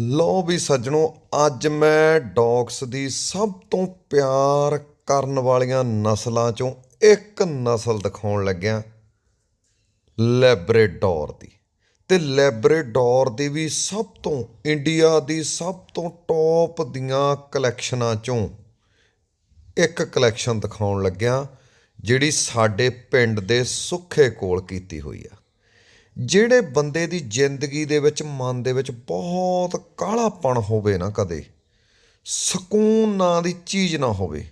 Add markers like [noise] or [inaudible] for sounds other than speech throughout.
ਲੋ ਵੀ ਸੱਜਣੋ, ਅੱਜ ਮੈਂ ਡੌਗਸ ਦੀ ਸਭ ਤੋਂ ਪਿਆਰ ਕਰਨ ਵਾਲੀਆਂ ਨਸਲਾਂ ਚੋਂ ਇੱਕ ਨਸਲ ਦਿਖਾਉਣ ਲੱਗਿਆ, ਲੈਬਰੇਡੋਰ ਦੀ। ਤੇ ਲੈਬਰੇਡੋਰ ਦੀ ਵੀ ਸਭ ਤੋਂ, ਇੰਡੀਆ ਦੀ ਸਭ ਤੋਂ ਟੌਪ ਦੀਆਂ ਕਲੈਕਸ਼ਨਾਂ ਚੋਂ ਇੱਕ ਕਲੈਕਸ਼ਨ ਦਿਖਾਉਣ ਲੱਗਿਆ, ਜਿਹੜੀ ਸਾਡੇ ਪਿੰਡ ਦੇ ਸੁੱਖੇ ਕੋਲ ਕੀਤੀ ਹੋਈ ਆ। ਜਿਹੜੇ ਬੰਦੇ ਦੀ ਜ਼ਿੰਦਗੀ ਦੇ ਵਿੱਚ ਮਨ ਦੇ ਵਿੱਚ ਬਹੁਤ ਕਾਲਾਪਣ ਹੋਵੇ ਨਾ ਕਦੇ, ਸਕੂਨ ਨਾਂ ਦੀ ਚੀਜ਼ ਨਾ ਹੋਵੇ,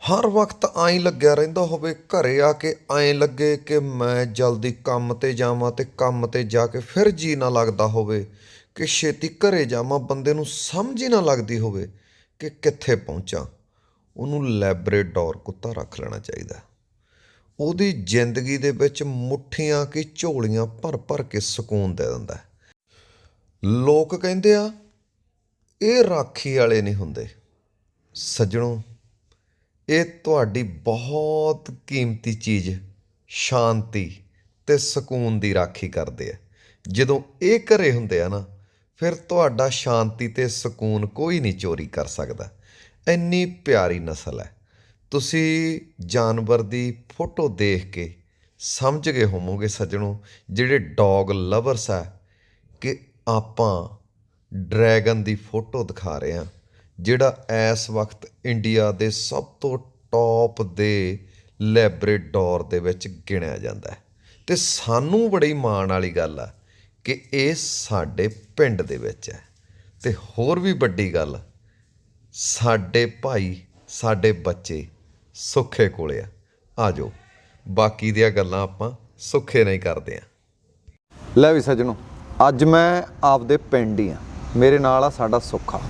ਹਰ ਵਕਤ ਐਂ ਲੱਗਿਆ ਰਹਿੰਦਾ ਹੋਵੇ, ਘਰੇ ਆ ਕੇ ਐਂ ਲੱਗੇ ਕਿ ਮੈਂ ਜਲਦੀ ਕੰਮ ਤੇ ਜਾਵਾਂ ਤੇ ਕੰਮ ਤੇ ਜਾ ਕੇ ਫਿਰ ਜੀ ਨਾ ਲੱਗਦਾ ਹੋਵੇ, ਕਿ ਛੇਤੀ ਘਰੇ ਜਾਵਾਂ, ਬੰਦੇ ਨੂੰ ਸਮਝ ਹੀ ਨਾ ਲੱਗਦੀ ਹੋਵੇ ਕਿ ਕਿੱਥੇ ਪਹੁੰਚਾਂ। ਉਹਨੂੰ ਲੈਬਰੇਡੋਰ ਕੁੱਤਾ ਰੱਖ ਲੈਣਾ ਚਾਹੀਦਾ। ਉਹਦੀ ਜ਼ਿੰਦਗੀ ਦੇ ਵਿੱਚ ਮੁੱਠੀਆਂ ਕੀ ਝੋਲੀਆਂ ਭਰ ਭਰ ਕੇ ਸਕੂਨ ਦੇ ਦਿੰਦਾ ਲੋਕ ਕਹਿੰਦੇ ਆ, ਇਹ ਰਾਖੀ ਵਾਲੇ ਨਹੀਂ ਹੁੰਦੇ। ਸੱਜਣੋ, ਇਹ ਤੁਹਾਡੀ ਬਹੁਤ ਕੀਮਤੀ ਚੀਜ਼ ਸ਼ਾਂਤੀ ਤੇ ਸਕੂਨ ਦੀ ਰਾਖੀ ਕਰਦੇ ਆ। ਜਦੋਂ ਇਹ ਘਰੇ ਹੁੰਦੇ ਆ ਨਾ, ਫਿਰ ਤੁਹਾਡਾ ਸ਼ਾਂਤੀ ਤੇ ਸਕੂਨ ਕੋਈ ਨਹੀਂ ਚੋਰੀ ਕਰ ਸਕਦਾ। ਇੰਨੀ ਪਿਆਰੀ ਨਸਲ ਹੈ। ਤੁਸੀਂ ਜਾਨਵਰ ਦੀ ਫੋਟੋ ਦੇਖ ਕੇ ਸਮਝ ਗਏ ਹੋਵੋਗੇ ਸੱਜਣੋ, ਜਿਹੜੇ ਡੌਗ ਲਵਰਸ ਆ, ਕਿ ਆਪਾਂ ਡਰੈਗਨ ਦੀ ਫੋਟੋ ਦਿਖਾ ਰਹੇ ਹਾਂ, ਜਿਹੜਾ ਇਸ ਵਕਤ ਇੰਡੀਆ ਦੇ ਸਭ ਤੋਂ ਟੌਪ ਦੇ ਲੈਬਰੇਡੋਰ ਦੇ ਵਿੱਚ ਗਿਣਿਆ ਜਾਂਦਾ ਹੈ। ਤੇ ਸਾਨੂੰ ਬੜੀ ਮਾਣ ਵਾਲੀ ਗੱਲ ਆ ਕਿ ਇਹ ਸਾਡੇ ਪਿੰਡ ਦੇ ਵਿੱਚ ਹੈ। ਤੇ ਹੋਰ ਵੀ ਵੱਡੀ ਗੱਲ, ਸਾਡੇ ਭਾਈ, ਸਾਡੇ ਬੱਚੇ ਸੁੱਖੇ ਕੋਲੇ ਆ। ਆਜੋ, ਬਾਕੀ ਦੀਆਂ ਗੱਲਾਂ ਆਪਾਂ ਸੁੱਖੇ ਨਹੀਂ ਕਰਦੇ ਆ। ਲੈ ਵੀ ਸੱਜਣੋ, ਅੱਜ ਮੈਂ ਆਪਦੇ ਪਿੰਡ ਹੀ ਆ। ਮੇਰੇ ਨਾਲ ਆ ਸਾਡਾ ਸੁੱਖਾ।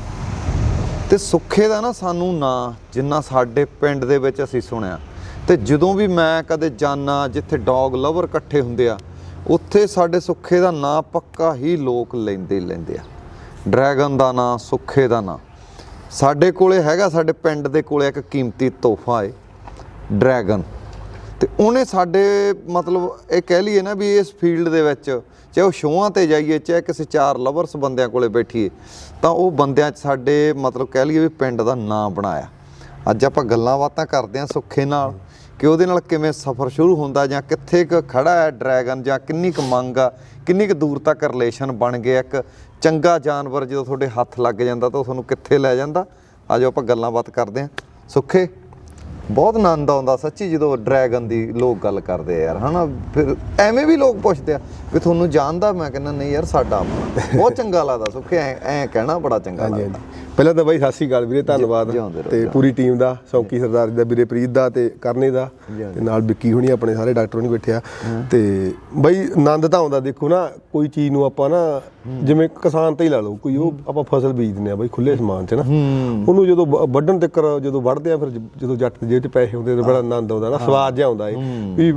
ਤੇ ਸੁੱਖੇ ਦਾ ਨਾ ਸਾਨੂੰ ਨਾਂ, ਜਿੰਨਾ ਸਾਡੇ ਪਿੰਡ ਦੇ ਵਿੱਚ ਅਸੀਂ ਸੁਣਿਆ। ਤੇ ਜਦੋਂ ਵੀ ਮੈਂ ਕਦੇ ਜਾਣਾ ਜਿੱਥੇ ਡੌਗ ਲਵਰ ਇਕੱਠੇ ਹੁੰਦੇ ਆ, ਉੱਥੇ ਸਾਡੇ ਸੁੱਖੇ ਦਾ ਨਾਂ ਪੱਕਾ ਹੀ ਲੋਕ ਲੈਂਦੇ ਲੈਂਦੇ ਆ। ਡਰੈਗਨ ਦਾ ਨਾਂ, ਸੁੱਖੇ ਦਾ ਨਾਂ। ਸਾਡੇ ਕੋਲੇ ਹੈਗਾ, ਸਾਡੇ ਪਿੰਡ ਦੇ ਕੋਲੇ ਇੱਕ ਕੀਮਤੀ ਤੋਹਫਾ ਏ। ਡਰੈਗਨ। ਤੇ ਉਹਨੇ ਸਾਡੇ ਮਤਲਬ ਇਹ ਕਹਿ ਲਈਏ ਨਾ ਵੀ ਇਸ ਫੀਲਡ ਦੇ ਵਿੱਚ ਚਾਹੇ ਉਹ ਸ਼ੋਆਂ ਤੇ ਜਾਈਏ, ਚਾਹੇ ਕਿਸੇ ਚਾਰ ਲਵਰਸ ਬੰਦਿਆਂ ਕੋਲੇ ਬੈਠੀਏ, ਤਾਂ ਉਹ ਬੰਦਿਆਂ 'ਚ ਸਾਡੇ ਮਤਲਬ ਕਹਿ ਲਈਏ ਵੀ ਪਿੰਡ ਦਾ ਨਾਂ ਬਣਾਇਆ। ਅੱਜ ਆਪਾਂ ਗੱਲਾਂ ਬਾਤਾਂ ਕਰਦੇ ਹਾਂ ਸੁੱਖੇ ਨਾਲ ਕਿ ਉਹਦੇ ਨਾਲ ਕਿਵੇਂ ਸਫ਼ਰ ਸ਼ੁਰੂ ਹੁੰਦਾ ਜਾਂ ਕਿੱਥੇ ਕੁ ਖੜਾ ਹੈ ਡਰੈਗਨ ਜਾਂ ਕਿੰਨੀ ਕੁ ਮੰਗ ਆ, ਕਿੰਨੀ ਕੁ ਦੂਰ ਤੱਕ ਰਿਲੇਸ਼ਨ ਬਣ ਗਿਆ ਇੱਕ ਚੰਗਾ ਜਾਨਵਰ ਜਦੋਂ ਤੁਹਾਡੇ ਹੱਥ ਲੱਗ ਜਾਂਦਾ ਤਾਂ ਉਹ ਤੁਹਾਨੂੰ ਕਿੱਥੇ ਲੈ ਜਾਂਦਾ। ਆਜੋ ਆਪਾਂ ਗੱਲਾਂ ਬਾਤ ਕਰਦੇ ਹਾਂ। ਸੁੱਖੇ ਬਹੁਤ ਆਨੰਦ ਆਉਂਦਾ ਸੱਚੀ ਜਦੋਂ ਡਰੈਗਨ ਦੀ ਲੋਕ ਗੱਲ ਕਰਦੇ ਆ ਯਾਰ ਹਨਾ? ਫਿਰ ਐਵੇਂ ਵੀ ਲੋਕ ਪੁੱਛਦੇ ਆ ਵੀ ਤੁਹਾਨੂੰ ਜਾਣਦਾ? ਮੈਂ ਕਹਿੰਦਾ ਨਹੀਂ ਯਾਰ ਸਾਡਾ ਬਹੁਤ ਚੰਗਾ ਲੱਗਦਾ ਸੁੱਖੇ ਐ ਐ ਕਹਿਣਾ ਬੜਾ ਚੰਗਾ ਲੱਗਦਾ। ਪਹਿਲਾਂ ਤਾਂ ਬਾਈ ਸਤਿ ਸ਼੍ਰੀ ਅਕਾਲ ਵੀਰੇ ਧੰਨਵਾਦ। ਤੇ। ਪੂਰੀ ਟੀਮ ਦਾ ਸੌਂਕੀ ਸਰਦਾਰ ਜੀ ਦਾ ਵੀਰੇ ਪ੍ਰੀਤ ਦਾ ਤੇ ਕਰਨੇ ਦਾ। ਤੇ ਨਾਲ ਵਿੱਕੀ ਹੁਣੀ ਆਪਣੇ ਸਾਰੇ ਡਾਕਟਰ ਨਹੀਂ ਬੈਠੇ ਆ। ਤੇ ਬਾਈ ਆਨੰਦ ਤਾਂ ਆਉਂਦਾ ਦੇਖੋ ਨਾ ਕੋਈ ਚੀਜ਼ ਨੂੰ ਆਪਾਂ ਨਾ ਜਿਵੇਂ ਕਿਸਾਨ ਤੇ ਹੀ ਲਾ ਲਓ ਕੋਈ ਉਹ ਆਪਾਂ ਫਸਲ ਬੀਜਦੇ ਆ ਬਾਈ ਖੁੱਲੇ ਸਮਾਨ 'ਚ ਨਾ। ਉਹਨੂੰ ਜਦੋਂ ਵੱਢਣ ਤੱਕ ਜਦੋਂ ਵੱਢਦੇ ਆ ਫਿਰ ਜਦੋਂ ਜੱਟ ਦੇ ਜੇਬ 'ਚ ਪੈਸੇ ਹੁੰਦੇ ਤਾਂ ਬੜਾ ਆਨੰਦ ਆਉਂਦਾ ਨਾ ਸਵਾਦ ਜਿਹਾ ਆਉਂਦਾ ਏ ਵੀ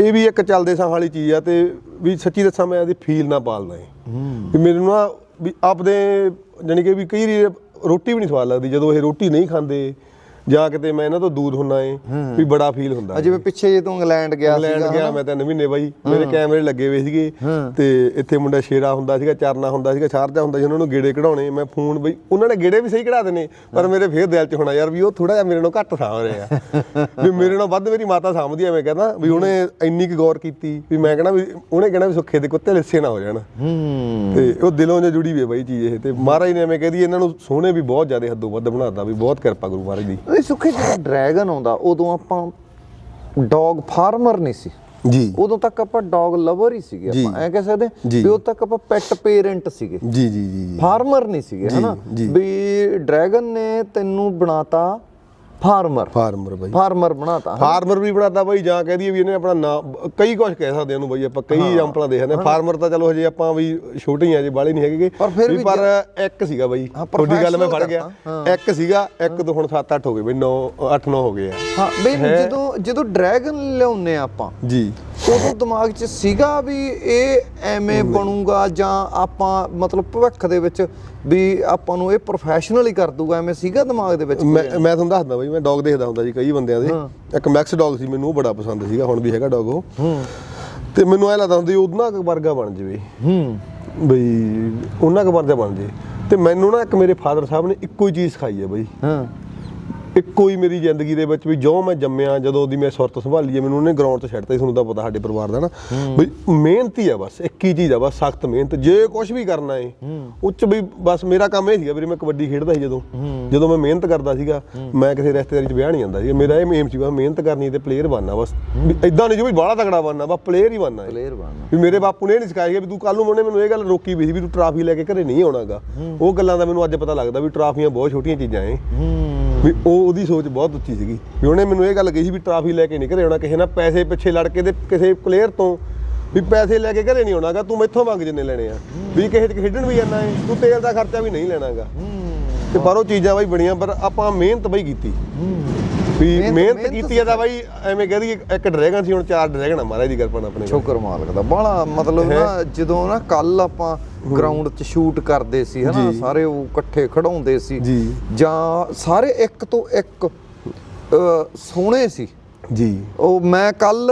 ਇਹ ਵੀ ਇੱਕ ਚੱਲਦੇ ਸਾਂ ਵਾਲੀ ਚੀਜ਼ ਆ ਤੇ ਵੀ ਸੱਚੀ ਦੱਸਾਂ ਮੈਂ ਇਹਦੀ ਫੀਲ ਨਾ ਪਾਲਦਾ ਏ ਵੀ ਮੈਨੂੰ ਨਾ ਵੀ ਆਪਦੇ ਜਾਣੀ ਕਿ ਵੀ ਕਈ ਰੋਟੀ ਵੀ ਨਹੀਂ ਸਵਾਦ ਲੱਗਦੀ ਜਦੋਂ ਇਹ ਰੋਟੀ ਨਹੀਂ ਖਾਂਦੇ ਜਾਂ ਕਿਤੇ ਮੈਂ ਇਹਨਾਂ ਤੋਂ ਦੂਰ ਹੁੰਨਾ ਏ ਵੀ ਬੜਾ ਫੀਲ ਹੁੰਦਾ ਜਿਵੇਂ ਪਿੱਛੇ ਜੇ ਤੂੰ ਇੰਗਲੈਂਡ ਗਿਆ ਇੰਗਲੈਂਡ ਸੀਗਾ ਗਿਆ ਮੈਂ ਤਿੰਨ ਮਹੀਨੇ ਬਾਈ ਮੇਰੇ ਕੈਮਰੇ ਲੱਗੇ ਹੋਏ ਸੀਗੇ ਤੇ ਇੱਥੇ ਮੁੰਡਾ ਸ਼ੇਰਾ ਹੁੰਦਾ ਸੀਗਾ ਚਰਨਾ ਹੁੰਦਾ ਸੀਗਾ ਸ਼ਾਰਜਾ ਹੁੰਦਾ ਸੀ ਉਹਨਾਂ ਨੂੰ ਗੇੜੇ ਕਢਾਉਣੇ ਮੈਂ ਫੋਨ ਬਈ ਉਹਨਾਂ ਨੇ ਗੇੜੇ ਵੀ ਸਹੀ ਕਢਾ ਦੇਣੇ ਪਰ ਮੇਰੇ ਫੇਰ ਦਿਲ 'ਚ ਹੋਣਾ ਯਾਰ ਵੀ ਉਹ ਥੋੜਾ ਜਿਹਾ ਮੇਰੇ ਨਾਲੋਂ ਘੱਟ ਸਾਂਭ ਰਹੇ। ਵੀ ਮੇਰੇ ਨਾਲੋਂ ਵੱਧ ਮੇਰੀ ਮਾਤਾ ਸਾਂਭਦੀ ਮੈਂ ਕਹਿੰਦਾ ਵੀ ਉਹਨੇ ਇੰਨੀ ਕੁ ਗੌਰ ਕੀਤੀ ਵੀ ਮੈਂ ਕਹਿੰਦਾ ਵੀ ਉਹਨੇ ਕਹਿਣਾ ਵੀ ਸੁੱਖੇ ਦੇ ਕੁੱਤੇ ਲਿੱਸੇ ਨਾ ਹੋ ਜਾਣ। ਤੇ ਉਹ ਦਿਲੋਂ ਜੇ ਜੁੜੀ ਵੀ ਹੈ ਬਾਈ ਚੀਜ਼ ਇਹ ਤੇ ਮਹਾਰਾਜ ਨੇ ਐਵੇਂ ਕਹਦੀ ਇਹਨਾਂ ਨੂੰ ਸੋਹਣੇ ਵੀ ਬਹੁਤ ਜ਼ਿਆਦਾ ਹੱਦੋਂ ਵੱਧ ਬਣਾਤਾ ਵੀ ਬਹੁਤ ਕਿਰਪਾ ਗੁਰੂ ਮਹਾਰਾਜ ਦੀ। ਇਹ ਸੁੱਖੇ ਜਿਹੜਾ ਡਰੈਗਨ ਆਉਂਦਾ ਉਦੋਂ ਆਪਾਂ ਡੌਗ ਫਾਰਮਰ ਨਹੀਂ ਸੀ ਜੀ ਉਦੋਂ ਤੱਕ ਆਪਾਂ ਡੌਗ ਲਵਰ ਹੀ ਸੀਗੇ। ਆਪਾਂ ਐ ਕਹਿ ਸਕਦੇ। ਵੀ ਉਦੋਂ ਤੱਕ ਆਪਾਂ ਪੈਟ ਪੇਰੈਂਟ ਸੀਗੇ ਜੀ ਜੀ ਜੀ ਫਾਰਮਰ ਨਹੀਂ ਸੀਗੇ ਹਨਾ। ਵੀ ਡਰੈਗਨ ਨੇ ਤੈਨੂੰ ਬਣਾਤਾ ਫਾਰਮਰ। ਫਾਰਮਰ ਬਾਈ। ਫਾਰਮਰ ਬਣਾਤਾ। ਫਾਰਮਰ ਵੀ ਬਣਾਤਾ ਬਾਈ ਜਾਂ ਕਹਿ ਦਈਏ ਵੀ ਇਹਨੇ ਆਪਣਾ ਨਾਮ ਕਈ ਕੁਝ ਕਹਿ ਸਕਦੇ ਉਹਨੂੰ ਬਾਈ ਆਪਾਂ ਕਈ ਐਗਜ਼ਾਮਪਲਾਂ ਦੇ ਸਕਦੇ ਹਾਂ। ਫਾਰਮਰ ਤਾਂ ਚਲੋ ਹਜੇ ਆਪਾਂ ਵੀ ਛੋਟੇ ਹੀ ਆ ਜੇ ਬਾਲੇ ਨਹੀਂ ਹੈਗੇ। ਵੀ ਪਰ ਇੱਕ ਸੀਗਾ ਬਾਈ ਤੁਹਾਡੀ ਗੱਲ ਮੈਂ ਫੜ ਗਿਆ। ਇੱਕ ਸੀਗਾ ਇੱਕ ਤੋਂ ਹੁਣ 7-8 ਹੋ ਗਏ ਬਈ 9 8-9 ਹੋ ਗਏ ਆ। ਹਾਂ ਬਈ ਜਦੋਂ ਜਦੋਂ ਡਰੈਗਨ ਲਿਆਉਂਦੇ ਆ ਆਪਾਂ ਜੀ। ਉਦੋਂ ਦਿਮਾਗ 'ਚ ਸੀਗਾ ਵੀ ਇਹ ਐਵੇਂ ਬਣੂਗਾ ਜਾਂ ਆਪਾਂ ਮਤਲਬ ਭਵਿੱਖ ਦੇ ਵਿੱਚ ਵੀ ਆਪਾਂ ਨੂੰ ਇਹ ਪ੍ਰੋਫੈਸ਼ਨਲ ਹੀ ਕਰ ਦੂਗਾ ਐਵੇਂ ਸੀਗਾ ਦਿਮਾਗ ਦੇ ਵਿੱਚ ਮੈਂ ਮੈਂ ਤੁਹਾਨੂੰ ਦੱਸਦਾ ਬਾਈ ਮੈਂ ਡੌਗ ਦੇਖਦਾ ਹੁੰਦਾ ਜੀ ਕਈ ਬੰਦਿਆਂ ਦੇ। ਇੱਕ ਮੈਕਸ ਡੌਗ ਸੀ ਮੈਨੂੰ ਉਹ ਬੜਾ ਪਸੰਦ ਸੀਗਾ ਹੁਣ ਵੀ ਹੈਗਾ ਡੌਗ ਉਹ। ਤੇ ਮੈਨੂੰ ਐ ਲੱਗਦਾ ਹੁੰਦਾ ਸੀ ਉਹਨਾਂ ਕੁ ਵਰਗਾ ਬਣ ਜਵੇ। ਹੂੰ। ਬਈ ਉਹਨਾਂ ਕੁ ਵਰਗਾ ਬਣ ਜੇ। ਤੇ ਮੈਨੂੰ ਨਾ ਇੱਕ ਮੇਰੇ ਫਾਦਰ ਸਾਹਿਬ ਨੇ ਇੱਕੋ ਹੀ ਚੀਜ਼ ਸਿਖਾਈ ਹੈ ਬਾਈ। ਹਾਂ। ਇੱਕੋ ਹੀ ਮੇਰੀ ਜ਼ਿੰਦਗੀ ਦੇ ਵਿੱਚ ਵੀ ਜੋ ਮੈਂ ਜੰਮਿਆ ਜਦੋਂ ਦੀ ਮੈਂ ਸੁਰਤ ਸੰਭਾਲੀ ਹੈ ਮੈਨੂੰ ਉਹਨੇ ਗਰਾਊਂਡ ਤੇ ਛੱਡਤਾ ਸੀ ਤੁਹਾਨੂੰ ਤਾਂ ਪਤਾ ਸਾਡੇ ਪਰਿਵਾਰ ਦਾ ਨਾ। ਵੀ ਮਿਹਨਤੀ ਆ ਬਸ ਇੱਕ ਹੀ ਚੀਜ਼ ਆ ਬਸ ਸਖਤ ਮਿਹਨਤ। ਜੇ ਕੁਝ ਵੀ ਕਰਨਾ ਏ ਉੱਚ ਵੀ ਬਸ ਮੇਰਾ ਕੰਮ ਇਹ ਸੀਗਾ ਵੀਰੇ ਮੈਂ ਕਬੱਡੀ ਖੇਡਦਾ ਸੀ ਜਦੋਂ। ਜਦੋਂ ਮੈਂ ਮਿਹਨਤ ਕਰਦਾ ਸੀਗਾ ਮੈਂ ਕਿਸੇ ਰਿਸ਼ਤੇਦਾਰੀ 'ਚ ਵਿਆਹ ਨਹੀਂ ਜਾਂਦਾ ਸੀ ਮੇਰਾ ਇਹ ਏਮ ਸੀ ਬਸ ਮਿਹਨਤ ਕਰਨੀ ਤੇ ਪਲੇਅਰ ਬਣਨਾ ਬਸ। ਇਦਾਂ ਨਹੀਂ ਜੋ ਵੀ ਬਾਹਲਾ ਤਗੜਾ ਬਣਨਾ ਬਸ ਪਲੇਅਰ ਹੀ ਬਣਨਾ ਪਲੇਅਰ ਬਣਨਾ। ਵੀ ਮੇਰੇ ਬਾਪੂ ਨੇ ਇਹ ਨਹੀਂ ਸਿਖਾਇਆ ਵੀ ਤੂੰ ਕੱਲ ਨੂੰ ਉਹਨੇ ਮੈਨੂੰ ਇਹ ਗੱਲ ਰੋਕੀ ਵੀ ਸੀ ਵੀ ਤੂੰ ਟਰਾਫੀ ਲੈ ਕੇ ਘਰੇ ਨਹੀਂ ਆਉਣਾਗਾ। ਉਹ ਗੱਲਾਂ ਦਾ ਮੈਨੂੰ ਅੱਜ ਪਤਾ ਲੱਗਦਾ ਵੀ ਟਰਾਫੀਆਂ ਬਹੁਤ ਛੋਟੀਆਂ ਚੀਜ਼ਾਂ ਏ। ਵੀ ਉਹ ਉਹਦੀ ਸੋਚ ਬਹੁਤ ਉੱਚੀ ਸੀਗੀ। ਵੀ ਉਹਨੇ ਮੈਨੂੰ ਇਹ ਗੱਲ ਕਹੀ ਸੀ ਵੀ ਟਰਾਫੀ ਲੈ ਕੇ ਨਹੀਂ ਘਰੇ ਆਉਣਾ, ਕਿਸੇ ਨਾਲ ਪੈਸੇ ਪਿੱਛੇ ਲੜ ਕੇ ਤੇ ਕਿਸੇ ਪਲੇਅਰ ਤੋਂ ਵੀ ਪੈਸੇ ਲੈ ਕੇ ਘਰੇ ਨਹੀਂ ਆਉਣਾਗਾ, ਤੂੰ ਮੈਥੋਂ ਮੰਗ ਜਿੰਨੇ ਲੈਣੇ ਆ। ਵੀ ਕਿਸੇ ਚ ਖੇਡਣ ਵੀ ਜਾਣਾ ਏ, ਤੂੰ ਤੇਲ ਦਾ ਖਰਚਾ ਵੀ ਨਹੀਂ ਲੈਣਾਗਾ। ਤੇ ਬਾਹਰੋਂ ਚੀਜ਼ਾਂ ਬਾਈ ਬਣੀਆਂ, ਪਰ ਆਪਾਂ ਮਿਹਨਤ ਬਾਈ ਕੀਤੀ। ਵੀ ਮਿਹਨਤ- ਕੀਤੀ ਆ ਤਾਂ ਬਾਈ ਐਵੇਂ ਕਹਦੀ ਇੱਕ ਡਰੈਗਨ ਸੀ ਹੁਣ ਚਾਰ ਡਰੈਗਨ ਆ ਮਹਾਰਾਜ ਦੀ ਕਿਰਪਾ ਨਾਲ ਆਪਣੇ ਕੋਲ। ਸ਼ੁਕਰ ਮਾਲਕ ਦਾ। ਬੜਾ ਮਤਲਬ ਨਾ ਜਦੋਂ ਨਾ ਕੱਲ ਆਪਾਂ ਗਰਾਊਂਡ 'ਚ ਸ਼ੂਟ ਕਰਦੇ ਸੀ ਹਨਾ ਸਾਰੇ ਉਹ ਇਕੱਠੇ ਖੜਾਉਂਦੇ ਸੀ। ਜੀ। ਸਾਰੇ ਇੱਕ ਤੋਂ ਇੱਕ ਸੋਹਣੇ ਸੀ। ਜੀ। ਉਹ ਮੈਂ ਕੱਲ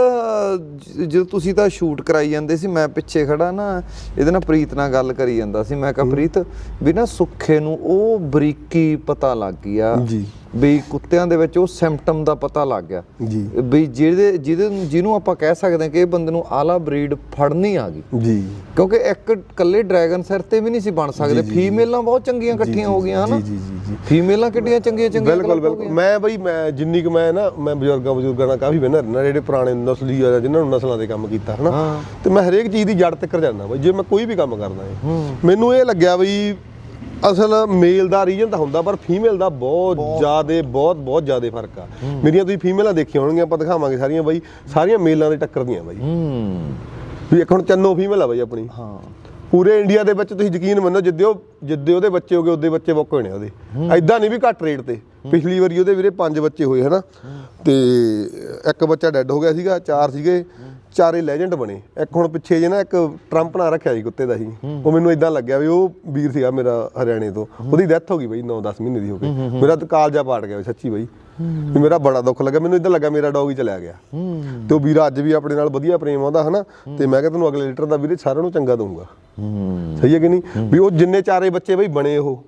ਜਦੋਂ ਤੁਸੀਂ ਤਾਂ ਸ਼ੂਟ ਕਰਾਈ ਜਾਂਦੇ ਸੀ ਮੈਂ ਪਿੱਛੇ ਖੜਾ ਨਾ ਇਹਦੇ ਨਾਲ ਪ੍ਰੀਤ ਨਾਲ ਗੱਲ ਕਰੀ ਜਾਂਦਾ ਸੀ। ਮੈਂ ਕਿਹਾ ਪ੍ਰੀਤ ਵੀ ਨਾ ਸੁੱਖੇ ਨੂੰ ਉਹ ਬਰੀਕੀ ਪਤਾ ਲੱਗ ਗਈ ਆ ਜੀ। ਵੀ ਕੁੱਤਿਆਂ ਦੇ ਵਿੱਚ ਉਹ ਸਿੰਪਟਮ ਦਾ ਪਤਾ ਲੱਗ ਗਿਆ। ਜੀ। ਵੀ ਜਿਹਦੇ ਜਿਹਦੇ ਜਿਹਨੂੰ ਆਪਾਂ ਕਹਿ ਸਕਦੇ ਹਾਂ ਕਿ ਇਹ ਬੰਦੇ ਨੂੰ ਆਲਾ ਬਰੀਡ ਫੜਨੀ ਆ ਗਈ। ਜੀ। ਕਿਉਂਕਿ ਇੱਕ ਇਕੱਲੇ ਡਰੈਗਨ ਸਿਰ ਤੇ ਵੀ ਨਹੀਂ ਸੀ ਬਣ ਸਕਦੇ। ਫੀਮੇਲਾਂ ਬਹੁਤ ਚੰਗੀਆਂ ਇਕੱਠੀਆਂ ਹੋ ਗਈਆਂ ਹਨਾ? ਜੀ, ਜੀ, ਜੀ। ਫੀਮੇਲਾਂ ਕਿੱਡੀਆਂ ਚੰਗੀਆਂ ਚੰਗੀਆਂ ਬਿਲਕੁਲ ਬਿਲਕੁਲ। ਮੈਂ ਬਈ ਮੈਂ ਜਿੰਨੀ ਕੁ ਮੈਂ ਨਾ ਮੈਂ ਬਜ਼ੁਰਗਾਂ ਬਜ਼ੁਰਗਾਂ ਨਾਲ ਕਾਫੀ ਬਹਿਣਾ ਰਹਿਣਾ ਜਿਹੜੇ ਪੁਰਾਣੇ ਨਸਲੀ ਆ ਜਿਨ੍ਹਾਂ ਨੂੰ ਨਸਲਾਂ ਦੇ ਕੰਮ ਕੀਤਾ ਹਨਾ? ਤੇ ਮੈਂ ਹਰੇਕ ਚੀਜ਼ ਦੀ ਜੜ ਤੱਕ ਜਾਂਦਾ ਬਈ। ਜੇ ਮੈਂ ਕੋਈ ਵੀ ਕੰਮ ਕਰਦਾ ਹੈ। ਮੈਨੂੰ ਇਹ ਲੱਗਿਆ ਬਈ ਅਸਲ ਮੇਲ ਦਾ ਰੀਜਨ ਤਾਂ ਹੁੰਦਾ ਪਰ ਫੀਮੇਲ ਦਾ ਬਹੁਤ ਜ਼ਿਆਦੇ ਬਹੁਤ ਬਹੁਤ ਜ਼ਿਆਦੇ ਫ਼ਰਕ ਆ। ਮੇਰੀਆਂ ਤੁਸੀਂ ਫੀਮੇਲਾਂ ਦੇਖੀਆਂ ਹੋਣਗੀਆਂ ਆਪਾਂ ਦਿਖਾਵਾਂਗੇ ਸਾਰੀਆਂ ਬਈ। ਸਾਰੀਆਂ ਮੇਲਾਂ ਦੇ ਟੱਕਰ ਦੀਆਂ ਬਈ। ਹੂੰ। ਵੀ ਇੱਕ ਹੁਣ ਚੰਨੋ ਫੀਮੇਲ ਆ ਬਈ ਆਪਣੀ। ਹਾਂ। ਪੂਰੇ ਇੰਡੀਆ ਦੇ ਵਿੱਚ ਤੁਸੀਂ ਯਕੀਨ ਮੰਨੋ ਜਿੱਦੇ ਉਹ ਜਿੱਦੇ ਉਹਦੇ ਬੱਚੇ ਹੋਗੇ ਉਹਦੇ ਬੱਚੇ ਬੁੱਕ ਹੋਣੇ ਉਹਦੇ। ਐਦਾਂ ਨਹੀਂ ਵੀ ਘੱਟ ਰੇਟ ਤੇ। ਪਿਛਲੀ ਵਾਰੀ ਉਹਦੇ ਵੀਰੇ ਪੰਜ ਬੱਚੇ ਹੋਏ ਹਨਾ? ਤੇ ਇੱਕ ਬੱਚਾ ਡੈੱਡ ਹੋ ਗਿਆ ਸੀਗਾ ਚਾਰ ਸੀਗੇ। ਚਾਰੇ ਲੈਜੈਂਡ ਬਣੇ। ਇੱਕ ਹੁਣ ਪਿੱਛੇ ਜੇ ਨਾ ਇੱਕ ਟਰੰਪ ਨਾ ਰੱਖਿਆ ਸੀ ਕੁੱਤੇ ਦਾ ਸੀ ਉਹ ਮੈਨੂੰ ਇਦਾਂ ਲੱਗਿਆ ਵੀ ਉਹ ਵੀਰ ਸੀਗਾ ਮੇਰਾ ਹਰਿਆਣੇ ਤੋਂ। ਉਹਦੀ ਡੈਥ ਹੋ ਗਈ ਬਈ 9-10 ਮਹੀਨੇ ਦੀ ਹੋ ਗਈ। ਮੇਰਾ ਤਾਂ ਕਾਲਜਾ ਪਾਟ ਗਿਆ ਸੱਚੀ ਬਈ। ਵੀ ਮੇਰਾ ਬੜਾ ਦੁੱਖ ਲੱਗਾ ਮੈਨੂੰ ਇਦਾਂ ਲੱਗਾ ਮੇਰਾ ਡੌਗ ਹੀ ਚਲਿਆ ਗਿਆ। ਤੇ ਉਹ ਵੀਰ ਅੱਜ ਵੀ ਆਪਣੇ ਨਾਲ ਵਧੀਆ ਪ੍ਰੇਮ ਆਉਂਦਾ ਹਨਾ? ਤੇ ਮੈਂ ਕਿਹਾ ਤੈਨੂੰ ਅਗਲੇ ਲੀਟਰ ਦਾ ਵੀਰੇ ਸਾਰਿਆਂ ਨੂੰ ਚੰਗਾ ਦਊਂਗਾ। ਸਹੀ ਹੈ ਕਿ ਨਹੀਂ? ਵੀ ਉਹ ਜਿੰਨੇ ਚਾਰੇ ਬੱਚੇ ਬਈ ਬਣੇ ਉਹ।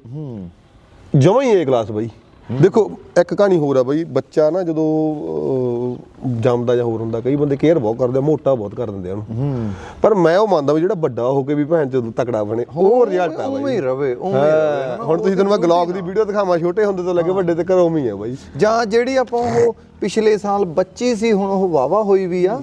ਜਮਾਂ ਹੀ ਏ ਕਲਾਸ ਬਈ। ਦੇਖੋ ਇੱਕ ਕਹਾਣੀ ਹੋਰ ਆ ਬਈ ਬੱਚਾ ਨਾ ਜਦੋਂ ਜੰਮਦਾ ਜਾਂ ਹੋਰ ਹੁੰਦਾ ਕਈ ਬੰਦੇ ਕੇਅਰ ਬਹੁਤ ਕਰਦੇ ਆ ਮੋਟਾ ਬਹੁਤ ਕਰ ਦਿੰਦੇ ਆ ਉਹਨੂੰ। ਪਰ ਮੈਂ ਉਹ ਮੰਨਦਾ ਵੀ ਜਿਹੜਾ ਵੱਡਾ ਹੋ ਕੇ ਵੀ ਭੈਣ ਚੋਦ ਤਕੜਾ ਬਣੇ ਉਹ ਰਿਜ਼ਲਟ ਆ ਬਈ। ਰਵੇ ਉਵੇਂ ਹੁਣ ਤੁਸੀਂ ਤੈਨੂੰ ਮੈਂ ਗਲੌਗ ਦੀ ਵੀਡੀਓ ਦਿਖਾਵਾਂ ਛੋਟੇ ਹੁੰਦੇ ਤੋਂ ਲੈ ਕੇ ਵੱਡੇ ਤੱਕ ਉਵੇਂ ਹੀ ਆ ਬਈ। ਜਾਂ ਜਿਹੜੀ ਆਪਾਂ ਉਹ ਪਿਛਲੇ ਸਾਲ ਬੱਚੀ ਸੀ ਹੁਣ ਉਹ ਵਾਵਾ ਹੋਈ ਵੀ ਆ।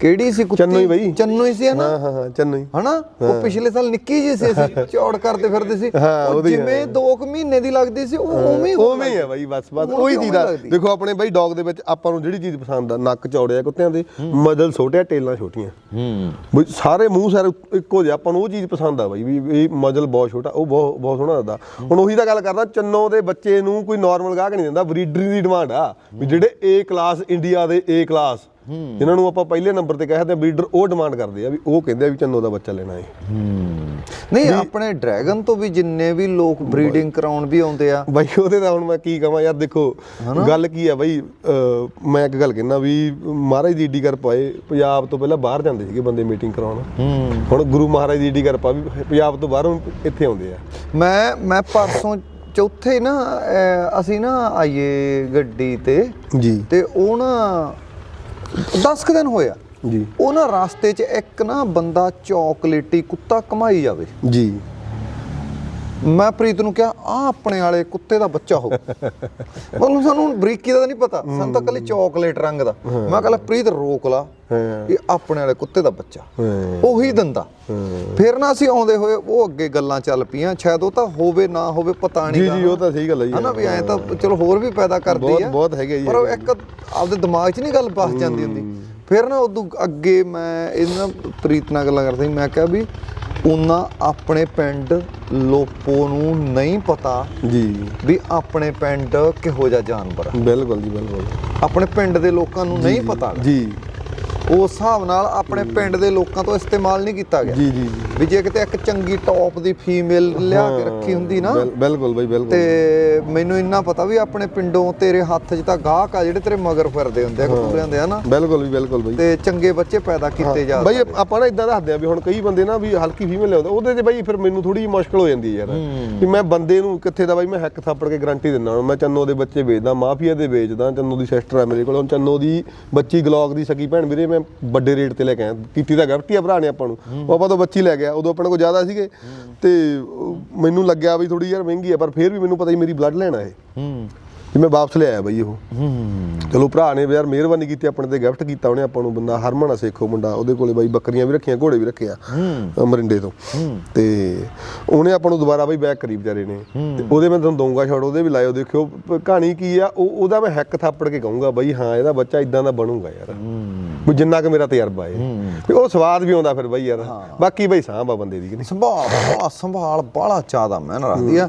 ਕਿਹੜੀ ਸੀ ਕੁੱਤੀ? ਚੰਨੋ ਹੀ ਬਈ। ਚੰਨੋ ਹੀ ਸੀ ਹਨਾ ਹਾਂ ਹਾਂ ਹਾਂ ਚੰਨਈ। ਹਨਾ? ਉਹ ਪਿਛਲੇ ਸਾਲ ਨਿੱਕੀ ਜੀ ਸੀ ਅਸੀਂ ਚੌੜ ਕਰਦੇ ਫਿਰਦੇ ਸੀ। ਹਾਂ, ਉਹ ਜਿਵੇਂ 2 ਮਹੀਨੇ ਦੀ ਲੱਗਦੀ ਸੀ ਉਹ ਉਵੇਂ ਹੀ ਉਵੇਂ ਹੀ ਬਾਈ ਬਸ ਬਸ। ਉਹੀ ਲੱਗਦੀ। ਦੇਖੋ ਆਪਣੇ ਬਾਈ ਡੌਗ ਦੇ ਵਿੱਚ ਆਪਾਂ ਨੂੰ ਜਿਹੜੀ ਚੀਜ਼ ਪਸੰਦ ਆ ਨੱਕ ਚੌੜੇ ਆ ਕੁੱਤਿਆਂ ਦੇ ਮਦਲ ਛੋਟੇ ਆ ਟੇਲਾਂ ਛੋਟੀਆਂ। ਹੂੰ। ਬਈ ਸਾਰੇ ਮੂੰਹ ਸਾਰੇ ਇੱਕੋ ਜਿਹੇ ਆਪਾਂ ਨੂੰ ਉਹ ਚੀਜ਼ ਪਸੰਦ ਆ ਬਾਈ ਵੀ ਇਹ ਮਜਲ ਬਹੁਤ ਛੋਟਾ ਉਹ ਬਹੁਤ ਬਹੁਤ ਸੋਹਣਾ ਲੱਗਦਾ। ਹੁਣ ਉਹੀ ਤਾਂ ਗੱਲ ਕਰਦਾ ਚੰਨੋ ਦੇ ਬੱਚੇ ਨੂੰ ਕੋਈ ਨਾਰਮਲ ਗਾਹਕ ਨਹੀਂ ਦਿੰਦਾ ਬਰੀਡਰ ਦੀ ਡਿਮਾਂਡ ਆ। ਵੀ ਜਿਹੜੇ ਏ ਕਲਾਸ ਇੰਡੀਆ ਦੇ ਏ ਕਲਾਸ ਇਹਨਾਂ ਨੂੰ ਆਪਾਂ ਪਹਿਲੇ ਨੰਬਰ ਤੇ ਕਹਿੰਦੇ ਆ ਬਰੀਡਰ ਉਹ ਡਿਮਾਂਡ ਕਰਦੇ ਆ ਵੀ ਉਹ ਕਹਿੰਦੇ ਆ ਵੀ ਚੰਨੋ ਦਾ ਬੱਚਾ ਲੈਣਾ ਹੈ। ਨਹੀਂ ਆਪਣੇ ਡਰੈਗਨ ਤੋਂ ਵੀ ਜਿੰਨੇ ਵੀ ਲੋਕ ਬਰੀਡਿੰਗ ਕਰਾਉਣ ਵੀ ਆਉਂਦੇ ਆ। ਬਾਈ ਉਹਦੇ ਤਾਂ ਹੁਣ ਮੈਂ ਕੀ ਕਹਾਂ ਯਾਰ ਦੇਖੋ ਗੱਲ ਕੀ ਆ ਬਾਈ ਮੈਂ ਇੱਕ ਗੱਲ ਕਹਿਣਾ ਵੀ ਮਹਾਰਾਜ ਦੀ ਈਡੀ ਕਰ ਪਾਏ ਪੰਜਾਬ ਤੋਂ ਪਹਿਲਾਂ ਬਾਹਰ ਜਾਂਦੇ ਸੀਗੇ ਬੰਦੇ ਮੀਟਿੰਗ ਕਰਾਉਣ। ਹੁਣ ਗੁਰੂ ਮਹਾਰਾਜ ਦੀ ਈਡੀ ਕਰ ਪਾ ਵੀ ਪੰਜਾਬ ਤੋਂ ਬਾਹਰੋਂ ਇੱਥੇ ਆਉਂਦੇ ਆ। ਮੈਂ ਮੈਂ ਪਰਸੋਂ ਚੌਥੇ ਨਾ ਅਸੀਂ ਨਾ ਆਈਏ ਗੱਡੀ ਤੇ ਜੀ। ਤੇ ਉਹ ਨਾ 10 ਕੁ ਦਿਨ ਹੋਇਆ ਜੀ। ਉਹ ਨਾ ਰਸਤੇ 'ਚ ਇੱਕ ਨਾ ਬੰਦਾ ਚੌਕਲੇਟੀ ਕੁੱਤਾ ਕਮਾਈ ਜਾਵੇ। ਜੀ। ਮੈਂ ਪ੍ਰੀਤ ਨੂੰ ਕਿਹਾ ਆ ਆਪਣੇ ਵਾਲੇ ਕੁੱਤੇ ਦਾ ਬੱਚਾ ਹੋ। ਮਤਲਬ ਸਾਨੂੰ ਬਰੀਕੀ ਦਾ ਨਹੀਂ ਪਤਾ। ਸਾਨੂੰ ਤਾਂ ਕੱਲੇ ਚਾਕਲੇਟ ਰੰਗ ਦਾ। ਮੈਂ ਕਹਿੰਦਾ ਪ੍ਰੀਤ ਰੋਕ ਲਾ। ਇਹ ਆਪਣੇ ਵਾਲੇ ਕੁੱਤੇ ਦਾ ਬੱਚਾ। ਉਹੀ ਦੰਦਾ। ਫਿਰ ਨਾ ਅਸੀਂ ਆਉਂਦੇ ਹੋਏ ਉਹ ਅੱਗੇ ਗੱਲਾਂ ਚੱਲ ਪਈਆਂ। ਸ਼ਾਇਦ ਉਹ ਤਾਂ ਹੋਵੇ ਨਾ ਹੋਵੇ ਪਤਾ ਨਹੀਂ ਜੀ ਜੀ ਉਹ ਤਾਂ ਸਹੀ ਗੱਲ ਹੈ ਜੀ। ਹਨਾ ਵੀ ਐ ਤਾਂ ਚਲੋ ਹੋਰ ਵੀ ਪੈਦਾ ਕਰਦੀ ਆ। ਬਹੁਤ ਹੈਗੇ ਜੀ, ਪਰ ਇੱਕ ਆਪਦੇ ਦਿਮਾਗ 'ਚ ਨਹੀਂ ਗੱਲ ਬਸ ਜਾਂਦੀ ਹੁੰਦੀ। ਫਿਰ ਨਾ ਉਦੋਂ ਅੱਗੇ ਮੈਂ ਇਹਨਾਂ ਪ੍ਰੀਤ ਨਾਲ ਗੱਲਾਂ ਕਰਦਾ ਸੀ। ਮੈਂ ਕਿਹਾ ਵੀ ਉਹਨਾਂ ਆਪਣੇ ਪਿੰਡ ਲੋਪੋ ਨੂੰ ਨਹੀਂ ਪਤਾ ਜੀ। ਵੀ ਆਪਣੇ ਪਿੰਡ ਕਿਹੋ ਜਿਹਾ ਜਾਨਵਰ ਆ। ਬਿਲਕੁਲ ਜੀ ਬਿਲਕੁਲ। ਆਪਣੇ ਪਿੰਡ ਦੇ ਲੋਕਾਂ ਨੂੰ ਨਹੀਂ ਪਤਾ ਜੀ। ਉਸ ਹਿਸਾਬ ਨਾਲ ਆਪਣੇ ਪਿੰਡ ਦੇ ਲੋਕਾਂ ਤੋਂ ਇਸਤੇਮਾਲ ਨਹੀਂ ਕੀਤਾ ਗਿਆ। ਜੀ ਜੀ ਜੀ। ਵੀ ਜੇ ਕਿਤੇ ਇੱਕ ਚੰਗੀ ਟੌਪ ਦੀ ਫੀਮੇਲ ਲਿਆ ਕੇ ਰੱਖੀ ਹੁੰਦੀ ਨਾ ਬਿਲ- ਬਿਲਕੁਲ ਬਾਈ ਬਿਲਕੁਲ। ਤੇ ਮੈਨੂੰ ਇੰਨਾ ਪਤਾ ਵੀ ਆਪਣੇ ਪਿੰਡੋਂ ਤੇਰੇ ਹੱਥ 'ਚ ਤਾਂ ਗਾਹਕ ਆ ਜਿਹੜੇ ਤੇਰੇ ਮਗਰ ਫਿਰਦੇ ਹੁੰਦੇ ਆ ਕਤੂਰਿਆਂ ਦੇ ਹਨਾ? ਬਿਲਕੁਲ ਵੀ ਬਿਲਕੁਲ ਬਾਈ। ਤੇ ਚੰਗੇ ਬੱਚੇ ਪੈਦਾ ਕੀਤੇ ਜਾ ਬਾਈ ਆਪਾਂ ਨਾ ਇਦਾਂ ਦੱਸਦੇ ਆ ਵੀ ਹੁਣ ਕਈ ਬੰਦੇ ਨਾ ਵੀ ਹਲਕੀ ਫੀਮੇਲ ਲਿਆਉਂਦੇ ਉਹਦੇ ਤੇ ਬਾਈ ਫਿਰ ਮੈਨੂੰ ਥੋੜੀ ਮੁਸ਼ਕਲ ਹੋ ਜਾਂਦੀ ਯਾਰ। ਵੀ ਮੈਂ ਬੰਦੇ ਨੂੰ ਕਿੱਥੇ ਦਾ ਬਾਈ ਮੈਂ ਹੱਕ ਥਾਪੜ ਕੇ ਗਾਰੰਟੀ ਦਿੰਦਾ ਮੈਂ ਚੰਨੋ ਦੇ ਬੱਚੇ ਵੇਚਦਾ ਮਾਫੀਆ ਦੇ ਵੇਚਦਾ ਚੰਨੋ ਦੀ ਸਿਸਟਰ ਆ ਮੇਰੇ ਕੋਲ ਹੁਣ ਚੰਨੋ ਦੀ ਬੱਚੀ ਗਲੌਕ ਦੀ ਸਕੀ ਭੈਣ ਵੀਰੇ ਮੈਂ ਵੱਡੇ ਰੇਟ ਤੇ ਲੈ ਕੇ ਆਇਆ ਕੀਤੀ ਤਾਂ ਗਿਫਟ ਹੀ ਆ ਭਰਾ ਨੇ ਆਪਾਂ ਨੂੰ। ਉਹ ਆਪਾਂ ਤੋਂ ਬੱਚੀ ਲੈ ਗਿਆ ਉਦੋਂ ਆਪਣੇ ਕੋਲ ਜ਼ਿਆਦਾ ਸੀਗੇ। ਤੇ ਮੈਨੂੰ ਲੱਗਿਆ ਵੀ ਥੋੜੀ ਯਾਰ ਮਹਿੰਗੀ ਆ ਪਰ ਫਿਰ ਵੀ ਮੈਨੂੰ ਪਤਾ ਹੀ ਮੇਰੀ ਬਲੱਡ ਲੈਣਾ ਇਹ। ਹੂੰ। ਵੀ ਮੈਂ ਵਾਪਸ ਲੈ ਆਇਆ ਬਾਈ ਉਹ। ਹੂੰ। ਚਲੋ ਭਰਾ ਨੇ ਯਾਰ ਮਿਹਰਬਾਨੀ ਕੀਤੀ ਆਪਣੇ ਤੇ ਗਿਫਟ ਕੀਤਾ ਉਹਨੇ ਆਪਾਂ ਨੂੰ ਬੰਦਾ ਹਰਮਨ ਆ ਸੇਖੋ ਮੁੰਡਾ ਉਹਦੇ ਕੋਲੇ ਬਾਈ ਬੱਕਰੀਆਂ ਵੀ ਰੱਖੀਆਂ ਘੋੜੇ ਵੀ ਰੱਖੇ ਆ ਮਰਿੰਡੇ ਤੋਂ। ਤੇ ਉਹਨੇ ਆਪਾਂ ਨੂੰ ਦੁਬਾਰਾ ਬਾਈ ਬੈਕ ਕਰੀ ਵਿਚਾਰੇ ਨੇ। ਤੇ ਉਹਦੇ ਮੈਂ ਤੁਹਾਨੂੰ ਦਊਂਗਾ ਛੋੜ ਉਹਦੇ ਵੀ ਲਾਇਓ ਦੇਖਿਓ ਕਹਾਣੀ ਕੀ ਆ ਉਹ ਉਹਦਾ ਮੈਂ ਹੱਕ ਥਾਪੜ ਕੇ ਕਹੂੰਗਾ ਬਾਈ ਹਾਂ ਇਹਦਾ ਬੱਚਾ ਇਦਾਂ ਦਾ ਬਣੂਗਾ ਯਾਰ। ਵੀ ਜਿੰਨਾ ਕਿ ਮੇਰਾ ਤਜਰਬਾ ਹੈ। ਵੀ ਉਹ ਸਵਾਦ ਵੀ ਆਉਂਦਾ ਫਿਰ ਬਾਈ ਯਾਰ। ਬਾਕੀ ਬਾਈ ਸਾਂਭ ਆ ਬੰਦੇ ਦੀ ਕਿ ਨਹੀਂ। ਸੰਭਾਲ ਸੰਭਾਲ ਬੜਾ ਜ਼ਿਆਦਾ ਮੈਂ ਰੱਖਦੀ ਆ।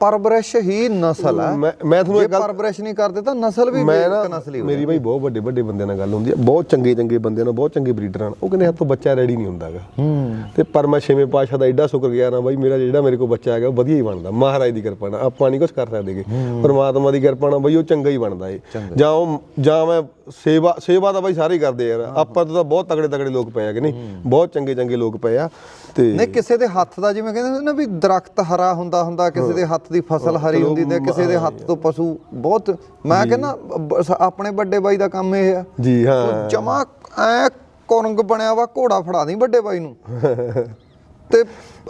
ਪਰਵਰਿਸ਼ ਹੀ ਨਸਲ ਹੈ ਮੈਂ ਮੈਂ ਤੁਹਾਨੂੰ ਇੱਕ ਗੱਲ ਪਰਵਰਿਸ਼ ਨਹੀਂ ਕਰਦੇ ਤਾਂ ਨਸਲ ਵੀ ਮੈਂ ਇੱਕ ਨਾ ਨਸਲੀ ਹੋ ਮੇਰੀ ਬਾਈ ਬਹੁਤ ਵੱਡੇ ਵੱਡੇ ਬੰਦਿਆਂ ਨਾਲ ਗੱਲ ਹੁੰਦੀ ਹੈ ਬਹੁਤ ਚੰਗੇ ਚੰਗੇ ਬੰਦਿਆਂ ਨਾਲ ਬਹੁਤ ਚੰਗੇ ਬਰੀਡਰਾਂ ਨਾਲ ਉਹ ਕਹਿੰਦੇ ਹੱਥੋਂ ਬੱਚਾ ਰੈਡੀ ਨਹੀਂ ਹੁੰਦਾਗਾ ਤੇ ਪਰ ਮੈਂ ਛੇਵੇਂ ਪਾਤਸ਼ਾਹ ਦਾ ਐਡਾ ਸ਼ੁਕਰ ਗਿਆ ਨਾ ਬਾਈ ਮੇਰਾ ਜਿਹੜਾ ਮੇਰੇ ਕੋਲ ਬੱਚਾ ਹੈਗਾ ਉਹ ਵਧੀਆ ਹੀ ਬਣਦਾ ਮਹਾਰਾਜ ਦੀ ਕਿਰਪਾ ਨਾਲ ਆਪਾਂ ਨਹੀਂ ਕੁਝ ਕਰ ਸਕਦੇਗੇ ਪਰਮਾਤਮਾ ਦੀ ਕਿਰਪਾ ਨਾਲ ਬਾਈ ਉਹ ਚੰਗਾ ਹੀ ਬਣਦਾ ਏ। ਜਾਂ ਉਹ ਜਾਂ ਮੈਂ ਸੇਵਾ ਸੇਵਾ ਤਾਂ ਬਾਈ ਸਾਰੇ ਕਰਦੇ ਯਾਰ ਆਪਾਂ ਤੋਂ ਤਾਂ ਬਹੁਤ ਤਗੜੇ ਤਗੜੇ ਲੋਕ ਪਏ ਆ ਕਿ ਨਹੀਂ ਬਹੁਤ ਚੰਗੇ ਚੰਗੇ ਲੋਕ ਪਏ ਆ ਤੇ ਨਹੀਂ ਕਿਸੇ ਦੇ ਹੱਥ ਦਾ ਜਿਵੇਂ ਕਹਿੰਦੇ ਹੁੰਦੇ ਨਾ ਵੀ ਦਰਖਤ ਹਰਾ ਹੁੰਦਾ ਹੁੰਦਾ ਕਿਸੇ ਦੇ ਹੱਥ ਦੀ ਫਸਲ ਹਰੀ ਹੁੰਦੀ ਤੇ ਕਿਸੇ ਦੇ ਹੱਥ ਤੋਂ ਪਸ਼ੂ ਬਹੁਤ ਮੈਂ ਕਹਿੰਦਾ ਆਪਣੇ ਵੱਡੇ ਬਾਈ ਦਾ ਕੰਮ ਇਹ ਆ। ਜੀ ਹਾਂ। ਜਮਾ ਐ ਕੁਰੰਗ ਬਣਿਆ ਵਾ ਘੋੜਾ ਫੜਾ ਦੀ ਵੱਡੇ ਬਾਈ ਨੂੰ। ਤੇ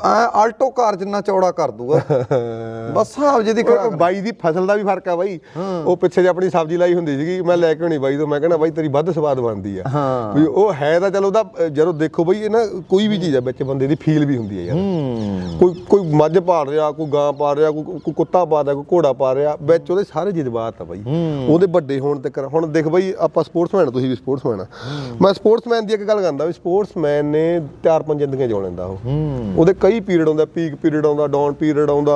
ਆਲਟੋ ਕਾਰ ਜਿੰਨਾ ਚੌੜਾ ਕਰ ਦੂਗਾ। [laughs] ਬਸ ਹਿਸਾਬ ਜਿਹਦੀ ਬਾਈ ਦੀ ਫਸਲ ਦਾ ਵੀ ਫ਼ਰਕ ਆ ਬਾਈ। ਉਹ ਪਿੱਛੇ ਜੇ ਆਪਣੀ ਸਬਜ਼ੀ ਲਾਈ ਹੁੰਦੀ ਸੀਗੀ ਮੈਂ ਲੈ ਕੇ ਆਉਣੀ ਬਾਈ ਤੋਂ ਮੈਂ ਕਹਿੰਦਾ ਬਾਈ ਤੇਰੀ ਵੱਧ ਸਵਾਦ ਬਣਦੀ ਆ। ਵੀ ਉਹ ਹੈ ਤਾਂ ਚਲੋ ਉਹਦਾ ਜਦੋਂ ਦੇਖੋ ਬਾਈ ਇਹ ਨਾ ਕੋਈ ਵੀ ਚੀਜ਼ ਆ ਵਿੱਚ ਬੰਦੇ ਦੀ ਫੀਲ ਵੀ ਹੁੰਦੀ ਹੈ ਯਾਰ। ਕੋਈ ਕੋਈ ਮੱਝ ਪਾਲ ਰਿਹਾ ਕੋਈ ਗਾਂ ਪਾਲ ਰਿਹਾ ਕੋਈ ਕੁੱਤਾ ਪਾ ਰਿਹਾ ਕੋਈ ਘੋੜਾ ਪਾ ਰਿਹਾ ਵਿੱਚ ਉਹਦੇ ਸਾਰੇ ਜਜ਼ਬਾਤ ਆ ਬਾਈ। ਉਹਦੇ ਵੱਡੇ ਹੋਣ ਤੱਕ ਹੁਣ ਦੇਖ ਬਾਈ ਆਪਾਂ ਸਪੋਰਟਸਮੈਨ ਤੁਸੀਂ ਵੀ ਸਪੋਰਟਸਮੈਨ ਆ। ਮੈਂ ਸਪੋਰਟਸਮੈਨ ਦੀ ਇੱਕ ਗੱਲ ਕਰਦਾ ਵੀ ਸਪੋਰਟਸਮੈਨ ਨੇ ਚਾਰ ਪੰਜ ਜ਼ਿੰਦਗੀਆਂ ਜਿਉ ਲੈਂਦਾ ਉਹ। ਉਹਦੇ ਕਈ ਪੀਰੀਅਡ ਆਉਂਦਾ ਪੀਕ ਪੀਰੀਅਡ ਆਉਂਦਾ ਡਾਊਨ ਪੀਰੀਅਡ ਆਉਂਦਾ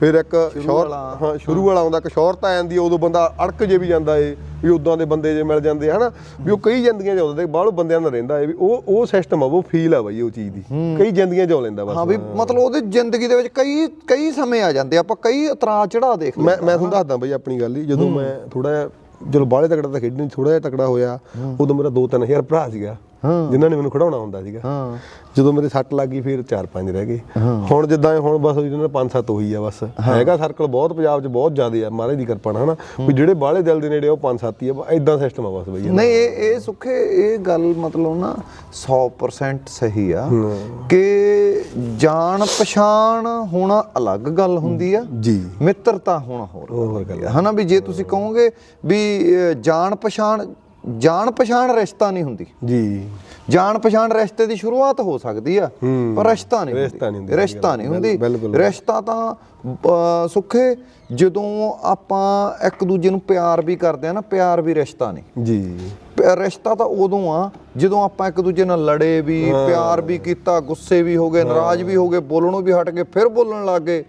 ਫਿਰ ਇੱਕ ਸ਼ੋਰ ਹਾਂ ਸ਼ੁਰੂ ਵਾਲਾ ਆਉਂਦਾ ਇੱਕ ਸ਼ੌਰਤਾ ਆਉਂਦੀ ਹੈ, ਉਦੋਂ ਬੰਦਾ ਅੜਕ ਜੇ ਵੀ ਜਾਂਦਾ ਏ ਵੀ ਉਦਾਂ ਦੇ ਬੰਦੇ ਜੇ ਮਿਲ ਜਾਂਦੇ ਆ, ਹਨਾ? ਵੀ ਉਹ ਕਈ ਜ਼ਿੰਦਗੀਆਂ ਜਿਉਂਦਾ ਤੇ ਬਾਹਲੋਂ ਬੰਦਿਆਂ ਨਾਲ ਰਹਿੰਦਾ ਏ ਵੀ ਉਹ ਉਹ ਸਿਸਟਮ ਆ ਉਹ ਫੀਲ ਆ ਬਾਈ ਉਹ ਚੀਜ਼ ਦੀ। ਕਈ ਜ਼ਿੰਦਗੀਆਂ ਜਿਉ ਲੈਂਦਾ ਬਸ। ਹਾਂ ਵੀ ਮਤਲਬ ਉਹਦੀ ਜ਼ਿੰਦਗੀ ਦੇ ਵਿੱਚ ਕਈ ਕਈ ਸਮੇਂ ਆ ਜਾਂਦੇ ਆ, ਆਪਾਂ ਕਈ ਉਤਰਾ ਚੜਾ ਦੇਖ ਮੈਂ ਮੈਂ ਤੁਹਾਨੂੰ ਦੱਸਦਾ ਬਈ ਆਪਣੀ ਗੱਲ ਹੀ ਜਦੋਂ ਮੈਂ ਥੋੜਾ ਜਿਹਾ ਜਦੋਂ ਬਾਹਲੇ ਤਕੜਾ ਤਾਂ ਖੇਡਣੀ ਥੋੜਾ ਜਿਹਾ ਤਕੜਾ ਹੋਇਆ ਉਦੋਂ ਮੇਰਾ 2-3000 ਭਰਾ ਸੀਗਾ। ਜਿਨ੍ਹਾਂ ਨੇ ਮੈਨੂੰ ਖੜਾਉਣਾ ਹੁੰਦਾ ਸੀਗਾ। ਹਾਂ। ਜਦੋਂ ਮੇਰੇ ਸੱਟ ਲੱਗ ਗਈ ਫਿਰ 4-5 ਰਹਿ ਗਏ। ਹੁਣ ਜਿੱਦਾਂ ਹੁਣ ਬਸ ਇਹਨਾਂ ਨੇ 5-7 ਉਹੀ ਆ ਬਸ। ਹੈਗਾ ਸਰਕਲ ਬਹੁਤ ਪੰਜਾਬ 'ਚ ਬਹੁਤ ਜ਼ਿਆਦਾ ਆ ਮਹਾਰਾਜ ਦੀ ਕਿਰਪਾ ਨਾਲ ਹਨਾ? ਵੀ ਜਿਹੜੇ ਬਾਹਲੇ ਦਿਲ ਦੇ ਨੇੜੇ ਉਹ 5-7 ਹੀ ਆ ਐਦਾਂ ਸਿਸਟਮ ਆ ਬਸ ਬਈ ਨਹੀਂ ਇਹ ਇਹ ਸੁੱਖੇ ਇਹ ਗੱਲ ਮਤਲਬ ਨਾ 100% ਸਹੀ ਆ ਕਿ ਜਾਣ ਪਛਾਣ ਹੋਣਾ ਅਲੱਗ ਗੱਲ ਹੁੰਦੀ ਆ ਜੀ। ਮਿੱਤਰਤਾ ਹੋਣਾ ਹੋਰ ਹੈ ਹਨਾ ਵੀ ਜੇ ਤੁਸੀਂ ਕਹੋਗੇ ਵੀ ਜਾਣ ਪਛਾਣ ਜਾਣ ਪਛਾਣ ਰਿਸ਼ਤਾ ਨਹੀਂ ਹੁੰਦੀ। ਜੀ। ਜਾਣ ਪਛਾਣ ਰਿਸ਼ਤੇ ਦੀ ਸ਼ੁਰੂਆਤ ਹੋ ਸਕਦੀ ਆ। ਪਰ ਰਿਸ਼ਤਾ ਨਹੀਂ ਰਿਸ਼ਤਾ ਨਹੀਂ ਹੁੰਦੀ, ਰਿਸ਼ਤਾ ਨਹੀਂ ਹੁੰਦੀ। ਰਿਸ਼ਤਾ ਤਾਂ ਸੁੱਖੇ ਜਦੋਂ ਆਪਾਂ ਇੱਕ ਦੂਜੇ ਨੂੰ ਪਿਆਰ ਵੀ ਕਰਦੇ ਆ ਨਾ ਪਿਆਰ ਵੀ ਰਿਸ਼ਤਾ ਨਹੀਂ। ਜੀ। ਰਿਸ਼ਤਾ ਤਾਂ ਉਦੋਂ ਆ ਜਦੋਂ ਆਪਾਂ ਇੱਕ ਦੂਜੇ ਨਾਲ ਲੜੇ ਵੀ ਪਿਆਰ ਵੀ ਕੀਤਾ ਗੁੱਸੇ ਵੀ ਹੋ ਗਏ ਨਾਰਾਜ਼ ਵੀ ਹੋ ਗਏ ਬੋਲਣੋਂ ਵੀ ਹਟ ਗਏ ਫਿਰ ਬੋਲਣ ਲੱਗ ਗਏ।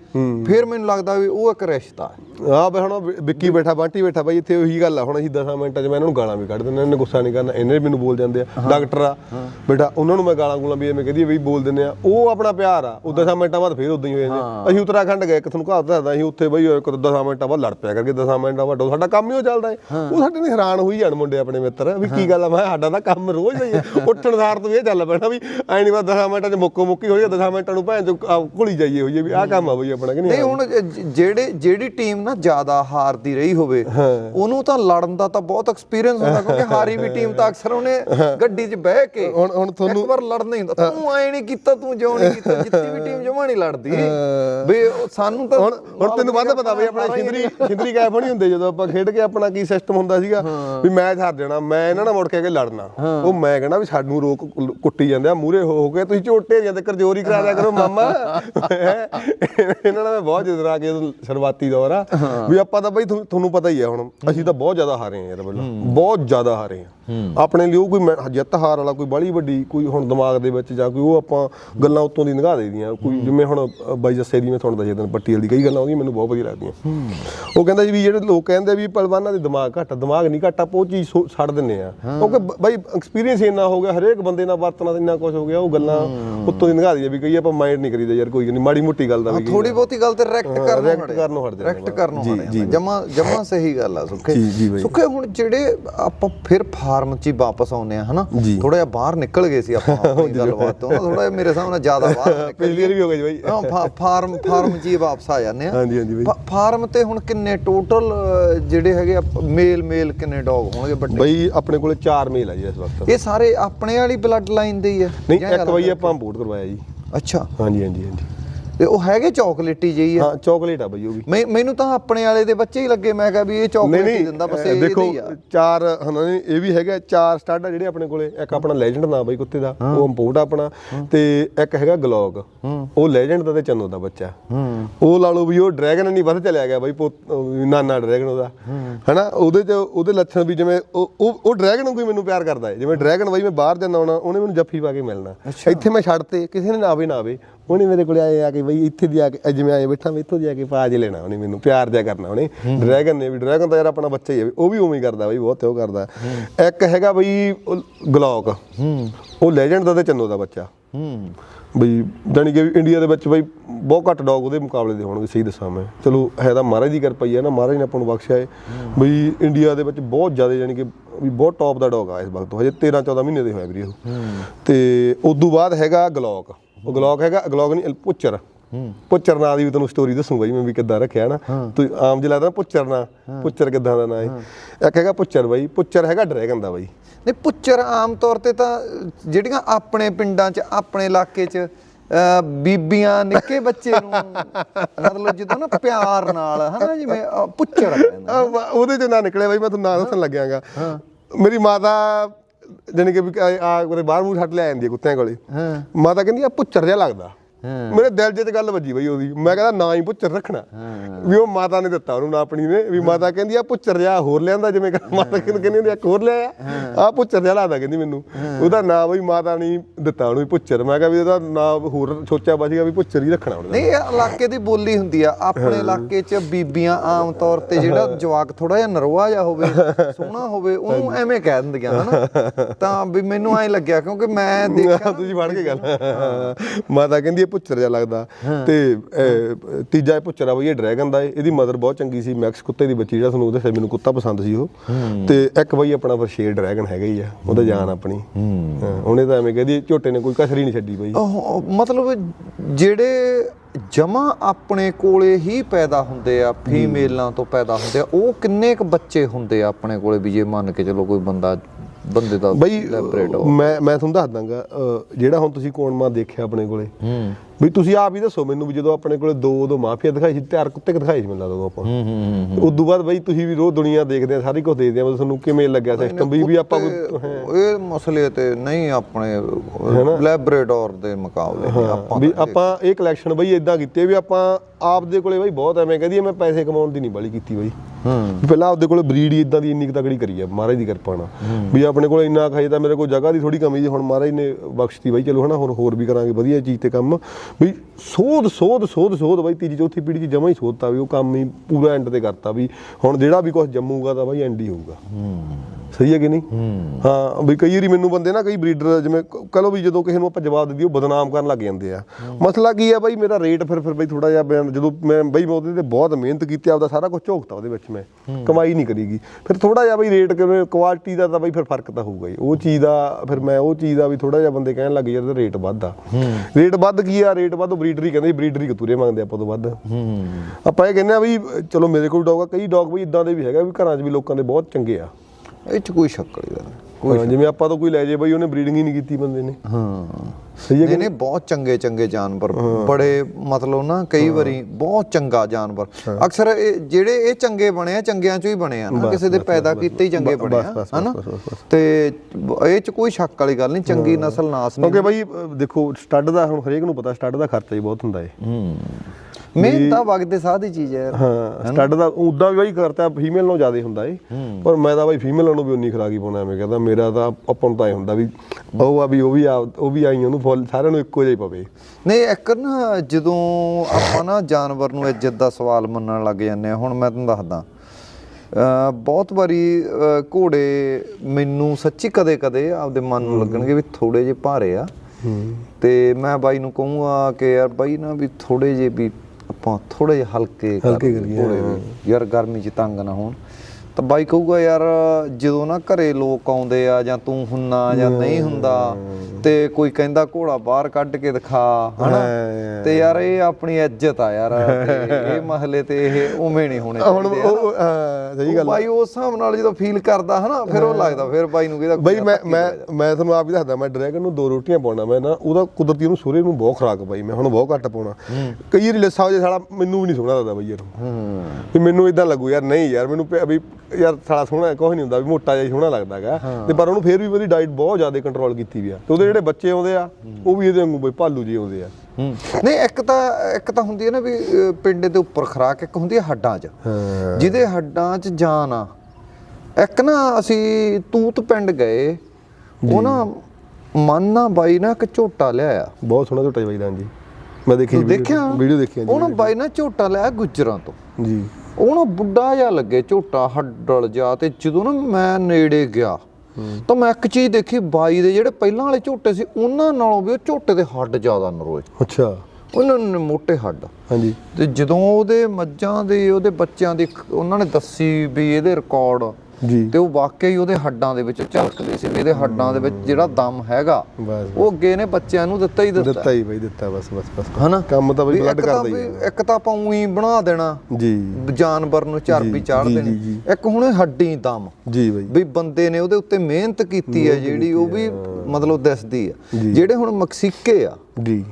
ਫਿਰ ਮੈਨੂੰ ਲੱਗਦਾ ਵੀ ਉਹ ਇੱਕ ਰਿਸ਼ਤਾ ਹੈ। ਆ ਬਈ ਹੁਣ ਵਿੱਕੀ ਬੈਠਾ ਬਾਂਟੀ ਬੈਠਾ ਬਾਈ ਇੱਥੇ ਉਹੀ ਗੱਲ ਆ। ਹੁਣ ਅਸੀਂ 10 ਮਿੰਟਾਂ 'ਚ ਮੈਂ ਇਹਨਾਂ ਨੂੰ ਗਾਲਾਂ ਵੀ ਕੱਢ ਦਿੰਦਾ ਇਹਨੇ ਗੁੱਸਾ ਨਹੀਂ ਕਰਨਾ ਇਹਨੇ ਮੈਨੂੰ ਬੋਲ ਜਾਂਦੇ ਆ ਡਾਕਟਰ ਆ। ਬੇਟਾ ਉਹਨਾਂ ਨੂੰ ਮੈਂ ਗਾਲਾਂ ਗੂਲਾਂ ਵੀ ਐਵੇਂ ਕਹਦੀ ਵੀ ਬੋਲ ਦਿੰਦੇ ਆ। ਉਹ ਆਪਣਾ ਪਿਆਰ ਆ। ਉਹ 10 ਮਿੰਟਾਂ ਬਾਅਦ ਫੇਰ ਉਦਾਂ ਹੀ ਹੋ। ਜਾਂਦੇ ਅਸੀਂ ਉੱਤਰਾਖੰਡ ਗਏ ਇੱਕ ਤੁਹਾਨੂੰ ਕਹਾਵਤ ਦੱਸਦਾ ਅਸੀਂ ਉੱਥੇ ਬਈ ਇੱਕ 10 ਮਿੰਟਾਂ ਬਾਅਦ ਲੜ ਪਿਆ ਕਰਕੇ 10 ਮਿੰਟਾਂ ਬਾਅਦ ਸਾਡਾ ਕੰਮ ਹੀ ਉਹ ਚੱਲਦਾ ਏ। ਉਹ ਸਾਡੇ ਨੇ ਹੈਰਾਨ ਹੋਈ ਜਾਣ ਮੁੰਡੇ ਆਪਣੇ ਮਿੱਤਰ। ਵੀ ਕੀ ਗੱਲ ਆ? ਮੈਂ ਸਾਡਾ ਤਾਂ ਕੰਮ ਰੋਜ਼ ਦਾ ਹੀ ਆ ਉੱਠਣ ਸਾਰ ਤੋਂ ਇਹ ਚੱਲ ਪੈਣਾ ਵੀ ਐ ਨਹੀਂ ਬਸ 10 ਮਿੰਟਾਂ 'ਚ ਮੁੱਕੋ ਮੁੱਕੀ ਹੋ ਜਾਏ 10 ਮਿੰਟਾਂ ਨੂੰ ਭੈਣ ਚੋ ਘੁਲੀ ਜਾਈਏ ਹੋਈਏ ਵੀ ਆਹ ਕੰਮ ਆ ਬਈ ਆਪਣਾ ਕਿ ਨਹੀਂ ਨਹੀਂ ਹੁਣ ਜਿਹੜੇ ਜਿਹੜੀ ਟੀਮ ਨਾ ਜ਼ਿਆਦਾ ਹਾਰਦੀ ਰਹੀ ਹੋਵੇ ਉਹਨੂੰ ਤਾਂ ਲੜਨ ਦਾ ਤਾਂ ਬਹੁਤ ਐਕਸਪੀਰੀਅੰਸ ਹੁੰਦਾ ਕਿਉਂਕਿ ਹਾਰੀ ਵੀ ਟੀਮ ਤਾਂ ਅਕਸਰ ਉਹਨੇ ਗੱਡੀ 'ਚ ਬਹਿ ਕੇ ਹੁਣ ਹੁਣ ਤੁਹਾਨੂੰ ਇੱਕ ਵਾਰ ਲੜਨਾ ਹੀ ਹੁੰਦਾ ਤੂੰ ਐ ਨਹੀਂ ਕੀਤਾ ਤੂੰ ਜਿਉਂ ਨਹੀਂ ਕੀਤਾ ਜਿੱਤੀ ਵੀ ਟੀਮ ਜਮਾ ਨਹੀਂ ਲੜਦੀ। ਵੀ ਸਾਨੂੰ ਤਾਂ ਹੁਣ ਹੁਣ ਤੈਨੂੰ ਵੱਧ ਪਤਾ ਵੀ ਆਪਣਾ ਛਿੰਦਰੀ ਛਿੰਦਰੀ ਕੈਫ ਨਹੀਂ ਹੁੰਦੇ ਜਦੋਂ ਆਪਾਂ ਖੇਡ ਕੇ ਆਪਣਾ ਕੀ ਸਿਸਟਮ ਹੁੰਦਾ ਸੀਗਾ ਵੀ ਮੈਚ ਹਾਰ ਜਾਣਾ ਮੈਂ ਇਹਨਾਂ ਨਾਲ ਮੁੜ ਕੇ ਕੇ ਲੜਨਾ। ਉਹ ਮੈਂ ਕਹਿੰਦਾ ਵੀ ਸਾਨੂੰ ਰੋਕ ਕੁੱਟੀ ਜਾਂਦੇ ਆ ਮੂਰੇ ਹੋ ਹੋ ਕੇ ਤੁਸੀਂ ਝੋਟੇ ਜਾਂ ਤੇ ਕਰਜੋਰੀ ਕਰਾ ਦਿਆ ਕਰੋ ਮਾਮਾ। ਇਹਨਾਂ ਨਾਲ ਮੈਂ ਬਹੁਤ ਜਿੱਦਰਾ ਕੇ ਉਦੋਂ ਸ਼ੁਰੂਆਤੀ ਦੌਰ ਆ। ਵੀ ਆਪਾਂ ਤਾਂ ਬਈ ਤੁਹਾਨੂੰ ਪਤਾ ਹੀ ਆ ਹੁਣ ਅਸੀਂ ਤਾਂ ਬਹੁਤ ਜ਼ਿਆਦਾ ਹਾਰੇ ਆ ਯਾਰ ਪਹਿਲਾਂ ਬਹੁਤ ਜ਼ਿਆਦਾ ਹਾਰੇ ਆ। ਆਪਣੇ ਲਈ ਉਹ ਕੋਈ ਜਿੱਤ ਹਾਰ ਵਾਲਾ ਕੋਈ ਬਾਲੀ ਵੱਡੀ ਕੋਈ ਹੁਣ ਦਿਮਾਗ ਦੇ ਵਿੱਚ ਜਾਂ ਕੋਈ ਉਹ ਆਪਾਂ ਗੱਲਾਂ ਉਤੋਂ ਦੀ ਨਿਗਾਹ ਦੇਦੀਆਂ ਕੋਈ ਜਿਵੇਂ ਹੁਣ ਬਾਈ ਜੱਸੇ ਦੀ ਮੈਂ ਤੁਹਾਨੂੰ ਦੱਸਿਆ ਦਿਨ ਪੱਟੀ ਵਾਲੀ ਕਈ ਗੱਲਾਂ ਉਹਦੀਆਂ ਮੈਨੂੰ ਬਹੁਤ ਵਧੀਆ ਲੱਗਦੀਆਂ। ਉਹ ਕਹਿੰਦਾ ਜੀ ਵੀ ਜਿਹੜੇ ਲੋਕ ਕਹਿੰਦੇ ਵੀ ਪਹਿਲਵਾਨਾਂ ਦੇ ਦਿਮਾਗ ਘੱਟ ਦਿਮਾਗ ਨਹੀਂ ਘੱਟ ਆਪਾਂ ਉਹ ਚੀਜ਼ ਛੱਡ ਦਿੰਨੇ ਆ। ਕਿਉਂਕਿ ਬਾਈ ਐਕਸਪੀਰੀਅੰਸ ਇੰਨਾ ਹੋ ਗਿਆ ਹਰੇਕ ਬੰਦੇ ਨਾਲ ਵਰਤਣਾ ਇੰਨਾ ਕੁਝ ਹੋ ਗਿਆ ਉਹ ਗੱਲਾਂ ਉਤੋਂ ਦੀ ਨਿਗਾਹ ਦੀਆਂ ਵੀ ਕਈ ਆਪਾਂ ਮਾਈਂਡ ਨਹੀਂ ਕਰੀਦਾ ਯਾਰ ਕੋਈ ਨਹੀਂ ਮਾੜੀ ਮੋਟੀ ਗੱਲ ਦਾ ਵੀ ਥੋੜੀ ਬਹੁਤੀ ਗੱਲ ਤੇ ਰੈਕਟ ਕਰਨੋਂ react ਕਰਨੋਂ ਹਟ ਜਾਂਦੇ ਰੈਕਟ ਕਰਨੋਂ ਹਟ। ਜਮਾ ਜਮਾ ਸਹੀ ਗੱਲ ਆ ਸੁੱਖੇ। ਸੁੱਖੇ ਹੁਣ ਜਿਹੜੇ ਆਪਾਂ ਫਿਰ ਫਾਰਮ 'ਚ ਹੀ ਵਾਪਸ ਆਉਂਦੇ ਆ ਹਨਾ। ਥੋੜਾ ਜਿਹਾ ਬਾਹਰ ਨਿਕਲ ਗਏ ਸੀ ਆਪਾਂ ਆਪਣੀ [laughs] ਗੱਲਬਾਤ ਤੋਂ। ਥੋੜਾ ਜਿਹਾ ਮੇਰੇ ਸਾਹਮਣੇ ਜ਼ਿਆਦਾ ਬਾਹਰ [laughs] ਨਿਕਲ ਵੀ ਹੋ ਜੀ ਬਾਈ। ਹਾਂ ਫਾਰਮ ਫਾਰਮ 'ਚ ਹੀ ਵਾਪਸ ਆ ਜਾਂਦੇ ਆ ਹਾਂਜੀ, ਹਾਂਜੀ ਬਾਈ। ਫਾਰਮ ਤੇ ਹੁਣ ਕਿੰਨੇ ਟੋਟਲ ਜਿਹੜੇ ਹੈਗੇ ਮੇਲ ਮੇਲ ਕਿੰਨੇ ਡੌਗ ਹੋਣਗੇ ਵੱਡੇ? ਬਈ ਆਪਣੇ ਕੋਲੇ 4 ਮੇਲ ਆ ਜੀ ਇਸ ਵਕਤ। ਇਹ ਸਾਰੇ ਆਪਣੇ ਵਾਲੀ ਬਲੱਡ ਲਾਈਨ ਦੇ ਹੀ ਆ ਨਹੀਂ ਇੱਕ ਬਈ ਆਪਾਂ ਇੰਪੋਰਟ ਕਰਵਾਇਆ ਜੀ। ਅੱਛਾ। ਹਾਂਜੀ ਹਾਂਜੀ ਹਾਂਜੀ। ਤੇ ਉਹ ਹੈਗੇ ਚਾਕਲੇਟੀ ਜਿਹੀ ਆ। ਹਾਂ ਚਾਕਲੇਟ ਆ ਬਈ ਉਹ ਵੀ। ਮੈਨੂੰ ਤਾਂ ਆਪਣੇ ਵਾਲੇ ਦੇ ਬੱਚੇ ਹੀ ਲੱਗੇ ਮੈਂ ਕਿਹਾ ਵੀ ਇਹ ਚਾਕਲੇਟ ਹੀ ਦਿੰਦਾ ਬਸ ਇਹ ਦੇਖੋ ਚਾਰ ਹਨਾ ਨਹੀਂ, ਇਹ ਵੀ ਹੈਗਾ ਚਾਰ ਸਟੱਡ ਆ ਜਿਹੜੇ ਆਪਣੇ ਕੋਲੇ ਇੱਕ ਆਪਣਾ ਲੈਜੈਂਡ ਨਾ ਬਈ ਕੁੱਤੇ ਦਾ ਉਹ ਇੰਪੋਰਟ ਆਪਣਾ ਤੇ ਇੱਕ ਹੈਗਾ ਗਲੌਗ ਉਹ ਲੈਜੈਂਡ ਦਾ ਤੇ ਚੰਨੋ ਦਾ ਬੱਚਾ। ਉਹ ਲਾ ਲਓ ਵੀ ਉਹ ਡਰੈਗਨ ਨਹੀਂ ਵੱਧ ਚਲਿਆ ਗਿਆ ਬਈ ਨਾਨਾ ਡਰੈਗਨ ਉਹਦਾ। ਹਨਾ ਉਹਦੇ ਚ ਉਹਦੇ ਲੱਛਣ ਵੀ ਜਿਵੇਂ ਉਹ ਉਹ ਡਰੈਗਨ ਨੂੰ ਕੋਈ ਮੈਨੂੰ ਪਿਆਰ ਕਰਦਾ ਹੈ ਜਿਵੇਂ ਡਰੈਗਨ ਬਈ ਮੈਂ ਬਾਹਰ ਜਾਂਦਾ ਹੋਣਾ ਉਹਨੇ ਮੈਨੂੰ ਜੱਫੀ ਪਾ ਕੇ ਮਿਲਣਾ। ਇੱਥੇ ਮੈਂ ਛੱਡ ਤੇ ਕਿਸੇ ਨੇ ਨਾ ਆਵੇ ਨਾ ਆਵੇ। ਉਹਨੇ ਮੇਰੇ ਕੋਲ ਆਏ ਆ ਕੇ ਬਈ ਇੱਥੇ ਦੀ ਆ ਕੇ ਅੱਜ ਮੈਂ ਆਏ ਬੈਠਾ, ਮੈਂ ਇੱਥੋਂ ਦੀ ਆ ਕੇ ਪਾਜ ਲੈਣਾ ਉਹਨੇ ਮੈਨੂੰ, ਪਿਆਰ ਜਿਆ ਕਰਨਾ ਉਹਨੇ ਡਰੈਗਨ ਨੇ ਵੀ, ਡਰੈਗਨ ਤਾਂ ਯਾਰ ਆਪਣਾ ਬੱਚਾ ਹੀ ਹੈ ਉਹ ਵੀ ਉਵੇਂ ਹੀ ਕਰਦਾ ਬਈ, ਬਹੁਤ ਉਹ ਕਰਦਾ। ਇੱਕ ਹੈਗਾ ਬਈ ਗਲੌਕ। ਉਹ ਲੈਜੈਂਡ ਦਾ ਤੇ ਚੰਨੋ ਦਾ ਬੱਚਾ। ਹੂੰ ਬਈ ਜਾਣੀ ਕਿ ਇੰਡੀਆ ਦੇ ਵਿੱਚ ਬਈ ਬਹੁਤ ਘੱਟ ਡੌਗ ਉਹਦੇ ਮੁਕਾਬਲੇ ਦੇ ਹੋਣਗੇ, ਸਹੀ ਦੱਸਾਂ ਮੈਂ। ਚਲੋ, ਹੈ ਤਾਂ ਮਹਾਰਾਜ ਦੀ ਕਿਰਪਾ ਹੀ ਹੈ ਨਾ, ਮਹਾਰਾਜ ਨੇ ਆਪਾਂ ਨੂੰ ਬਖਸ਼ਿਆ ਹੈ ਬਈ ਇੰਡੀਆ ਦੇ ਵਿੱਚ ਬਹੁਤ ਜ਼ਿਆਦਾ ਜਾਣੀ ਕਿ ਵੀ ਬਹੁਤ ਟੌਪ ਦਾ ਡੌਗ ਆ ਇਸ ਵਕਤ ਹਜੇ 13 14 ਮਹੀਨੇ ਦੇ ਹੋਇਆ ਵੀਰੇ ਉਹ। ਤੇ ਉਦੋਂ ਬਾਅਦ ਹੈਗਾ ਗਲੌਕ। ਉਹ ਗਲੌਕ ਹੈਗਾ ਗਲੌਕ ਨਹੀਂ ਪੁੱਚਰ। ਪੁੱਚਰ ਨਾਂ ਦੀ ਵੀ ਤੁਹਾਨੂੰ ਸਟੋਰੀ ਦੱਸੂ ਬਾਈ ਮੈਂ ਵੀ ਕਿੱਦਾਂ ਰੱਖਿਆ ਨਾ। ਤੂੰ ਆਮ ਜਿਹਾ ਲੱਗਦਾ ਪੁੱਚਰ ਨਾਂ ਪੁੱਚਰ ਕਿੱਦਾਂ ਦਾ ਨਾਂ ਹੈ। ਇੱਕ ਹੈਗਾ ਪੁੱਚਰ ਬਾਈ ਪੁੱਚਰ ਹੈਗਾ ਡਰੈਗਨ ਦਾ ਬਾਈ। ਨਹੀਂ ਪੁੱਚਰ ਆਮ ਤੌਰ ਤੇ ਤਾਂ ਜਿਹੜੀਆਂ ਆਪਣੇ ਪਿੰਡਾਂ 'ਚ ਆਪਣੇ ਇਲਾਕੇ 'ਚ ਬੀਬੀਆਂ ਨਿੱਕੇ ਬੱਚੇ ਨੂੰ ਮਤਲਬ ਜਦੋਂ ਨਾ ਪਿਆਰ ਨਾਲ ਹਨਾ ਜਿਵੇਂ ਪੁੱਚਰ ਉਹਦੇ ਚ ਨਾ ਨਿਕਲਿਆ ਬਾਈ ਮੈਂ ਤੁਹਾਨੂੰ ਨਾਂ ਦੱਸਣ ਲੱਗਿਆਗਾ। ਮੇਰੀ ਮਾਤਾ ਜਾਣੀ ਕਿ ਵੀ ਆ ਬਾਹਰ ਮੂੰਹ ਛੱਡ ਲੈ ਜਾਂਦੀ ਹੈ ਕੁੱਤਿਆਂ ਕੋਲੇ। ਹਾਂ। ਮਾਤਾ ਕਹਿੰਦੀ ਆ ਪੁੱਚਰ ਜਿਹਾ ਲੱਗਦਾ। ਮੇਰੇ ਦਿਲ 'ਚ ਤੇ ਗੱਲ ਵੱਜੀ ਬਈ ਉਹਦੀ। ਮੈਂ ਕਹਿੰਦਾ ਨਾ ਹੀ ਪੁੱਚਰ ਰੱਖਣਾ। ਵੀ ਉਹ ਮਾਤਾ ਨੇ ਦਿੱਤਾ ਉਹਨੂੰ ਨਾ ਆਪਣੀ ਨੇ। ਵੀ ਮਾਤਾ ਕਹਿੰਦੀ ਆ ਪੁੱਚਰ ਜਿਹਾ ਹੋਰ ਲਿਆਂਦਾ। ਜਿਵੇਂ ਮਾਤਾ ਕਹਿੰਦੀ ਕਹਿੰਦੀ ਇੱਕ ਹੋਰ ਲਿਆ ਆ ਪੁੱਚਰ ਜਿਹਾ ਲੱਗਦਾ ਕਹਿੰਦੀ ਮੈਨੂੰ। ਉਹਦਾ ਨਾਂ ਬਈ ਮਾਤਾ ਨੇ ਦਿੱਤਾ ਉਹਨੂੰ ਵੀ ਪੁੱਚਰ ਮੈਂ ਕਿਹਾ ਵੀ ਉਹਦਾ ਨਾਂ ਹੋਰ ਸੋਚਿਆ ਬਚ ਗਿਆ ਵੀ ਪੁੱਚਰ ਹੀ ਰੱਖਣਾ ਉਹਨੇ। ਨਹੀਂ ਇਲਾਕੇ ਦੀ ਬੋਲੀ ਹੁੰਦੀ ਆ। ਆਪਣੇ ਇਲਾਕੇ 'ਚ ਬੀਬੀਆਂ ਆਮ ਤੌਰ ਤੇ ਜਿਹੜਾ ਜਵਾਕ ਥੋੜਾ ਜਿਹਾ ਨਰਵਾ ਜਿਹਾ ਹੋਵੇ ਸੋਹਣਾ ਹੋਵੇ ਉਹਨੂੰ ਐਵੇਂ ਕਹਿ ਦਿੰਦੀਆਂ ਹਨਾ? ਤਾਂ ਵੀ ਮੈਨੂੰ ਐਂ ਲੱਗਿਆ ਕਿਉਂਕਿ ਮੈਂ ਦੇਖਿਆ ਤੁਸੀਂ ਫੜ ਕੇ ਗੱਲ। ਮਾਤਾ ਕਹਿੰਦੀ ਪੁੱਛਰ ਜਿਹਾ ਲੱਗਦਾ। ਤੇ ਤੀਜਾ ਇਹ ਪੁੱਛਰ ਬਈ ਇਹ ਡਰੈਗਨ ਦਾ ਏ। ਇਹਦੀ ਮਦਰ ਬਹੁਤ ਚੰਗੀ ਸੀ ਮੈਕਸ ਕੁੱਤੇ ਦੀ ਬੱਚੀ ਜਿਹੜਾ ਤੁਹਾਨੂੰ ਉਹਦੇ ਸੇ ਮੈਨੂੰ ਕੁੱਤਾ ਪਸੰਦ ਸੀ ਉਹ। ਤੇ ਇੱਕ ਬਈ ਆਪਣਾ ਫਿਰ ਸ਼ੇਰ ਡਰੈਗਨ ਹੈਗਾ ਹੀ ਆ ਉਹਦਾ ਜਾਨ ਆਪਣੀ। ਉਹਨੇ ਤਾਂ ਐਵੇਂ ਕਹਿੰਦੀ ਝੋਟੇ ਨੇ ਕੋਈ ਕਸਰ ਨਹੀਂ ਛੱਡੀ ਬਈ। ਮਤਲਬ ਜਿਹੜੇ ਜਮਾ ਆਪਣੇ ਕੋਲੇ ਹੀ ਪੈਦਾ ਹੁੰਦੇ ਆ ਫੀਮੇਲਾਂ ਤੋਂ ਪੈਦਾ ਹੁੰਦੇ ਆ ਉਹ ਕਿੰਨੇ ਕ ਬੱਚੇ ਹੁੰਦੇ ਆ ਆਪਣੇ ਕੋਲੇ ਵੀ ਜੇ ਮੰਨ ਕੇ ਚਲੋ ਕੋਈ ਬੰਦਾ ਬੰਦੇ ਦਾ ਬਈ ਲੈਬਰੇਟ ਮੈਂ ਮੈਂ ਤੁਹਾਨੂੰ ਦੱਸ ਦਾਂਗਾ ਜਿਹੜਾ ਹੁਣ ਤੁਸੀਂ ਕੋਣਮਾ ਦੇਖਿਆ ਆਪਣੇ ਕੋਲੇ ਹੂੰ। ਵੀ ਤੁਸੀਂ ਆਪ ਹੀ ਦੱਸੋ ਮੈਨੂੰ ਵੀ ਜਦੋਂ ਆਪਣੇ ਕੋਲੇ ਦੋ ਦੋ ਮਾਫੀਆ ਦਿਖਾਈ ਸੀ ਤਿਆਰ ਕੁੱਤੇ ਕਿ ਦਿਖਾਈ ਸੀ ਮੈਨੂੰ ਲੱਗਦਾ ਉਦੋਂ ਆਪਾਂ ਹੂੰ ਹੂੰ ਉਸ ਤੋਂ ਬਾਅਦ ਬਈ ਤੁਸੀਂ ਵੀ ਰੋਜ਼ ਦੁਨੀਆ ਦੇਖਦੇ ਆ ਸਾਰੀ ਕੁਝ ਦੇਖਦੇ ਆ ਮਤਲਬ ਤੁਹਾਨੂੰ ਕਿਵੇਂ ਲੱਗਿਆ ਸਿਸਟਮ ਵੀ ਵੀ ਆਪਾਂ ਇਹ ਮਸਲੇ ਤੇ ਨਹੀਂ ਆਪਣੇ ਲੈਬਰੇਟੋਰ ਦੇ ਮੁਕਾਬਲੇ ਆਪਾਂ ਵੀ ਆਪਾਂ ਇਹ ਕਲੈਕਸ਼ਨ ਬਈ ਇਦਾਂ ਕੀਤੀ ਵੀ ਆਪਾਂ ਆਪਦੇ ਕੋਲੇ ਬਈ ਬਹੁਤ ਐਵੇਂ ਕਹਦੀ ਮੈਂ ਪੈਸੇ ਕਮਾਉਣ ਦੀ ਨਹੀਂ ਬੜੀ ਕੀਤੀ ਬਈ। ਹੂੰ। ਪਹਿਲਾਂ ਆਪਦੇ ਕੋਲੇ ਬਰੀਡ ਹੀ ਇਦਾਂ ਦੀ ਇੰਨੀ ਤਗੜੀ ਕਰੀ ਆ ਮਹਾਰਾਜ ਦੀ ਕਿਰਪਾ ਨਾਲ। ਵੀ ਆਪਣੇ ਕੋਲੇ ਇੰਨਾ ਖਾਈ ਤਾਂ ਮੇਰੇ ਕੋਲ ਜਗ੍ਹਾ ਦੀ ਥੋੜੀ ਕਮੀ ਸੀ ਹੁਣ ਮਹਾਰਾਜ ਨੇ ਬਖਸ਼ਤੀ ਬਈ ਚਲੋ ਹਨਾ ਹੁਣ ਹੋਰ ਵੀ ਕਰਾਂਗੇ ਵਧੀਆ ਚੀਜ਼ ਤੇ ਕੰਮ। ਵੀ ਸੋਧ ਸੋਧ ਸੋਧ ਸੋਧ ਬਾਈ ਤੀਜੀ, ਚੌਥੀ ਪੀੜੀ ਚ ਜਮਾ ਹੀ ਸੋਧਤਾ ਵੀ ਉਹ ਕੰਮ ਹੀ ਪੂਰਾ ਐਂਡ ਤੇ ਕਰਤਾ ਵੀ ਹੁਣ ਜਿਹੜਾ ਵੀ ਕੁਝ ਜੰਮੂਗਾ ਤਾਂ ਬਈ ਐਂਡ ਹੀ ਹੋਊਗਾ। ਸਹੀ ਹੈ ਕਿ ਨਹੀਂ? ਹਾਂ। ਵੀ ਕਈ ਵਾਰੀ ਮੈਨੂੰ ਬੰਦੇ ਨਾ ਕਈ ਬਰੀਡਰ ਜਿਵੇਂ ਕਹ ਲਓ ਵੀ ਜਦੋਂ ਕਿਸੇ ਨੂੰ ਆਪਾਂ ਜਵਾਬ ਦੇ ਦਈਏ ਉਹ ਬਦਨਾਮ ਕਰਨ ਲੱਗ ਜਾਂਦੇ ਆ। ਮਸਲਾ ਕੀ ਹੈ ਬਾਈ ਮੇਰਾ ਰੇਟ ਫਿਰ ਫਿਰ ਬਈ ਥੋੜਾ ਜਿਹਾ ਜਦੋਂ ਮੈਂ ਬਈ ਮੈਂ ਉਹਦੇ ਤੇ ਬਹੁਤ ਮਿਹਨਤ ਕੀਤੀ ਆਪਦਾ ਸਾਰਾ ਕੁਝ ਝੋਕਤਾ ਉਹਦੇ ਵਿੱਚ ਮੈਂ ਕਮਾਈ ਨਹੀਂ ਕਰੀਗੀ। ਫਿਰ ਥੋੜਾ ਜਿਹਾ ਬਈ ਰੇਟ ਕਿਵੇਂ ਕੁਆਲਿਟੀ ਦਾ ਤਾਂ ਬਈ ਫਿਰ ਫ਼ਰਕ ਤਾਂ ਹੋਊਗਾ ਹੀ। ਉਹ ਚੀਜ਼ ਦਾ ਫਿਰ ਮੈਂ ਉਹ ਚੀਜ਼ ਦਾ ਵੀ ਥੋੜਾ ਜਿਹਾ ਬੰਦੇ ਕਹਿਣ ਲੱਗ ਜਾਂਦੇ ਰੇਟ ਵੱਧ ਆ। ਰੇਟ ਵੱਧ ਕੀ ਆ? ਰੇਟ ਵੱਧ ਬਰੀਡਰ ਹੀ ਕਹਿੰਦੇ ਬਰੀਡਰ ਹੀ ਕਤੂਰੇ ਮੰਗਦੇ ਆਪਾਂ ਤੋਂ ਵੱਧ। ਆਪਾਂ ਇਹ ਕਹਿੰਦੇ ਆ ਵੀ ਚਲੋ ਮੇਰੇ ਕੋਲ ਡੌਗ ਆ ਕਈ ਡੌਗ ਬਈ ਇਦਾਂ ਦੇ ਵੀ ਹੈਗਾ ਵੀ ਘਰਾਂ 'ਚ ਵੀ ਲੋਕਾਂ ਦੇ ਬਹੁਤ ਚੰਗੇ ਆ। ਇਹ ਚ ਕੋਈ ਸ਼ੱਕ ਵਾਲੀ ਗੱਲ ਨਹੀਂ। ਹਾਂ, ਜਿਵੇਂ ਆਪਾਂ ਤੋਂ ਕੋਈ ਲੈ ਜੇ ਬਈ ਉਹਨੇ ਬਰੀਡਿੰਗ ਹੀ ਨਹੀਂ ਕੀਤੀ ਬੰਦੇ ਨੇ। ਹਾਂ। ਸਹੀ ਹੈ ਨਹੀਂ ਨਹੀਂ? ਬਹੁਤ ਚੰਗੇ ਚੰਗੇ ਜਾਨਵਰ। ਬੜੇ ਮਤਲਬ ਨਾ ਕਈ ਵਾਰੀ ਬਹੁਤ ਚੰਗਾ ਜਾਨਵਰ। ਅਕਸਰ ਇਹ ਜਿਹੜੇ ਇਹ ਚੰਗੇ ਬਣੇ ਆ ਚੰਗਿਆਂ ਚੋਂ ਹੀ ਬਣੇ ਆ ਨਾ। ਕਿਸੇ ਦੇ ਪੈਦਾ ਕੀਤੇ ਹੀ ਚੰਗੇ ਬਣੇ ਆ ਹਨਾ? ਤੇ ਇਹ ਚ ਕੋਈ ਸ਼ੱਕ ਵਾਲੀ ਗੱਲ ਨਹੀਂ ਚੰਗੀ ਨਸਲ ਨਾਸ ਨਹੀਂ। ਕਿਉਂਕਿ ਬਈ ਦੇਖੋ ਸਟੱਡ ਦਾ ਹੁਣ ਹਰੇਕ ਨੂੰ ਪਤਾ ਸਟੱਡ ਦਾ ਖਰਚਾ ਹੀ ਬਹੁਤ ਹੁੰਦਾ ਏ। ਹੂੰ। ਮਿਹਨਤ ਤਾਂ ਵਗਦੇ ਸਾਹ ਦੀ ਚੀਜ਼ ਹੈ ਯਾਰ। ਹਾਂ ਸਟੱਡ ਦਾ ਉਦਾਂ ਵੀ ਬਾਈ ਕਰਤਾ ਫੀਮੇਲ ਨਾਲੋਂ ਜ਼ਿਆਦਾ ਹੁੰਦਾ ਏ। ਪਰ ਮੈਂ ਤਾਂ ਬਾਈ ਫੀਮੇਲ ਨਾਲੋਂ ਵੀ ਉਨੀ ਖਰਾਕੀ ਪਾਉਣਾ ਐਵੇਂ ਕਹਿੰਦਾ। ਮੇਰਾ ਤਾਂ ਆਪਾਂ ਨੂੰ ਤਾਂ ਇਹ ਹੁੰਦਾ ਵੀ ਉਹ ਆ ਵੀ ਉਹ ਵੀ ਆ ਉਹ ਵੀ ਆਈ ਉਹਨੂੰ ਫੁੱਲ ਸਾਰਿਆਂ ਨੂੰ ਇੱਕੋ ਜਿਹਾ ਹੀ ਪਵੇ। ਨਹੀਂ ਇੱਕ ਨਾ ਜਦੋਂ ਆਪਾਂ ਨਾ ਜਾਨਵਰ ਨੂੰ ਇੱਜ਼ਤ ਦਾ ਸਵਾਲ ਮੰਨਣ ਲੱਗ ਜਾਂਦੇ ਆ ਹੁਣ ਮੈਂ ਤੁਹਾਨੂੰ ਦੱਸਦਾ। ਬਹੁਤ ਵਾਰੀ ਘੋੜੇ ਮੈਨੂੰ ਸੱਚੀ ਕਦੇ ਕਦੇ ਆਪਦੇ ਮਨ ਨੂੰ ਲੱਗਣਗੇ ਵੀ ਥੋੜੇ ਜਿਹੇ ਭਾਰੇ ਆ। ਤੇ ਮੈਂ ਬਾਈ ਨੂੰ ਕਹੂੰਗਾ ਕਿ ਯਾਰ ਬਾਈ ਨਾ ਵੀ ਥੋੜੇ ਜਿਹੇ ਵੀ ਆਪਾਂ ਥੋੜੇ ਜਿਹੇ ਹਲਕੇ ਹਲਕੇ ਕਰੀਏ। ਯਾਰ ਗਰਮੀ 'ਚ ਤੰਗ ਨਾ ਹੋਣ ਤਾਂ ਬਾਈ ਕਹੂਗਾ ਯਾਰ ਜਦੋਂ ਨਾ ਘਰੇ ਲੋਕ ਆਉਂਦੇ ਆ ਜਾਂ ਤੂੰ ਹੁੰਨਾ ਜਾਂ ਨਹੀਂ ਹੁੰਦਾ ਤੇ ਕੋਈ ਕਹਿੰਦਾ ਘੋੜਾ ਬਾਹਰ ਕੱਢ ਕੇ ਦਿਖਾ ਹਨਾ। ਤੇ ਯਾਰ ਇਹ ਆਪਣੀ ਇੱਜ਼ਤ ਆ ਯਾਰ ਇਹ ਮਹੱਲੇ ਤੇ ਇਹ ਉਵੇਂ ਨਹੀਂ ਹੋਣੇ ਹੁਣ ਉਹ ਸਹੀ ਗੱਲ। ਬਾਈ ਉਸ ਹਿਸਾਬ ਨਾਲ ਜਦੋਂ ਫੀਲ ਕਰਦਾ ਹਨਾ? ਫਿਰ ਉਹ ਲੱਗਦਾ ਫਿਰ ਬਾਈ ਨੂੰ ਕਹਿੰਦਾ ਬਈ ਮੈਂ ਮੈਂ ਮੈਂ ਤੁਹਾਨੂੰ ਆਪ ਹੀ ਦੱਸਦਾ ਮੈਂ ਡਰੈਗਨ ਨੂੰ ਦੋ ਰੋਟੀਆਂ ਪਾਉਣਾ ਮੈਂ ਨਾ ਉਹਦਾ ਕੁਦਰਤੀ ਉਹਨੂੰ ਸੂਰੇ ਨੂੰ ਬਹੁਤ ਖਰਾਕ ਪਾਈ ਮੈਂ ਹੁਣ ਬਹੁਤ ਘੱਟ ਪਾਉਣਾ। ਕਈ ਵਾਰੀ ਲੱਸਾ ਹੋ ਜੇ ਸਾਲਾ ਮੈਨੂੰ ਵੀ ਨਹੀਂ ਸੋਹਣਾ ਲੱਗਦਾ ਬਈ ਯਾਰ। ਹੂੰ। ਵੀ ਮੈਨੂੰ ਇਦਾਂ ਲੱਗੂ ਯਾਰ ਨਹੀਂ ਯਾਰ ਮੈਨੂੰ ਵੀ ਯਾਰ ਸਾਲਾ ਸੋਹਣਾ ਕੁਝ ਨਹੀਂ ਹੁੰਦਾ ਵੀ ਮੋਟਾ ਜਿਹਾ ਹੀ ਸੋਹਣਾ ਲੱਗਦਾਗਾ। ਤੇ ਪਰ ਉਹਨੂੰ ਫੇਰ ਵੀ ਉਹਦੀ ਡਾਈਟ ਬਹੁਤ ਜ਼ਿਆਦਾ ਕੰਟਰੋਲ ਕੀਤੀ ਵੀ ਆ। ਤੇ ਉਹਦੇ ਜਿਹੜੇ ਬੱਚੇ ਆਉਂਦੇ ਆ ਉਹ ਵੀ ਇਹਦੇ ਵਾਂਗੂ ਬਈ ਭਾਲੂ ਜੀ ਆਉਂਦੇ ਆ। ਨਹੀਂ ਇੱਕ ਤਾਂ ਇੱਕ ਤਾਂ ਹੁੰਦੀ ਹੈ ਨਾ ਵੀ ਪਿੰਡੇ ਦੇ ਉੱਪਰ ਖਰਾਕ ਇੱਕ ਹੁੰਦੀ ਹੈ ਹੱਡਾਂ 'ਚ। ਜਿਹਦੇ ਹੱਡਾਂ 'ਚ ਜਾਨ ਆ। ਇੱਕ ਨਾ ਅਸੀਂ ਤੂਤ ਪਿੰਡ ਗਏ ਉਹ ਨਾ ਮਾਨਾ ਬਾਈ ਨਾ ਇੱਕ ਝੋਟਾ ਲਿਆਇਆ। ਬਹੁਤ ਸੋਹਣਾ ਝੋਟਾ ਬਾਈ ਦਾ ਜੀ ਮੈਂ ਦੇਖੀ ਤੂੰ ਦੇਖਿਆ? ਵੀਡੀਓ ਦੇਖੀ ਉਹ ਨਾ ਬਾਈ ਨਾ ਝੋਟਾ ਲਿਆ ਗੁੱਜਰਾਂ ਤੋਂ। ਜੀ। ਉਹ ਨਾ ਬੁੱਢਾ ਜਿਹਾ ਲੱਗੇ ਝੋਟਾ ਹੱਡਲ ਜਾ ਤੇ ਜਦੋਂ ਨਾ ਮੈਂ ਨੇੜੇ ਗਿਆ ਤਾਂ ਮੈਂ ਇੱਕ ਚੀਜ਼ ਦੇਖੀ ਬਾਈ ਦੇ ਜਿਹੜੇ ਪਹਿਲਾਂ ਵਾਲੇ ਝੋਟੇ ਸੀ ਉਹਨਾਂ ਨਾਲੋਂ ਵੀ ਉਹ ਝੋਟੇ ਦੇ ਹੱਡ ਜ਼ਿਆਦਾ ਨਰੋਏ। ਅੱਛਾ। ਉਹਨਾਂ ਨੇ ਮੋਟੇ ਹੱਡ। ਹਾਂਜੀ। ਤੇ ਜਦੋਂ ਉਹਦੇ ਮੱਝਾਂ ਦੇ ਉਹਦੇ ਬੱਚਿਆਂ ਦੀ ਉਹਨਾਂ ਨੇ ਦੱਸੀ ਵੀ ਇਹਦੇ ਰਿਕਾਰਡ ਤੇ ਉਹ ਵਾਕਈ ਉਹਦੇ ਹੱਡਾਂ ਦੇ ਵਿੱਚ ਝਲਕਦੇ ਸੀ ਇਹਦੇ ਹੱਡਾਂ ਦੇ ਵਿੱਚ ਜਿਹੜਾ ਦਮ ਹੈਗਾ ਉਹ ਅੱਗੇ ਨੇ ਬੱਚਿਆਂ ਨੂੰ ਦਿੱਤਾ ਹੀ ਦਿੱਤਾ। ਦਿੱਤਾ ਹੀ ਬਾਈ ਦਿੱਤਾ ਬਸ ਬਸ ਬਸ ਹਨਾ? ਕੰਮ ਤਾਂ ਬਈ ਬਲੱਡ ਕਰਦਾ ਹੀ ਇੱਕ ਤਾਂ ਆਪਾਂ ਉਹੀ ਬਣਾ ਦੇਣਾ ਜੀ। ਜਾਨਵਰ ਨੂੰ ਚਰਬੀ ਚਾੜ ਦੇਣੀ। ਇੱਕ ਹੁਣ ਹੱਡੀ ਦਮ ਜੀ ਬਾਈ। ਵੀ ਬੰਦੇ ਨੇ ਉਹਦੇ ਉੱਤੇ ਮਿਹਨਤ ਕੀਤੀ ਹੈ ਜਿਹੜੀ ਉਹ ਵੀ ਮਤਲਬ ਦਿਸਦੀ ਆ। ਜਿਹੜੇ ਹੁਣ ਮਕਸੀਕੇ ਆ ਜੀ।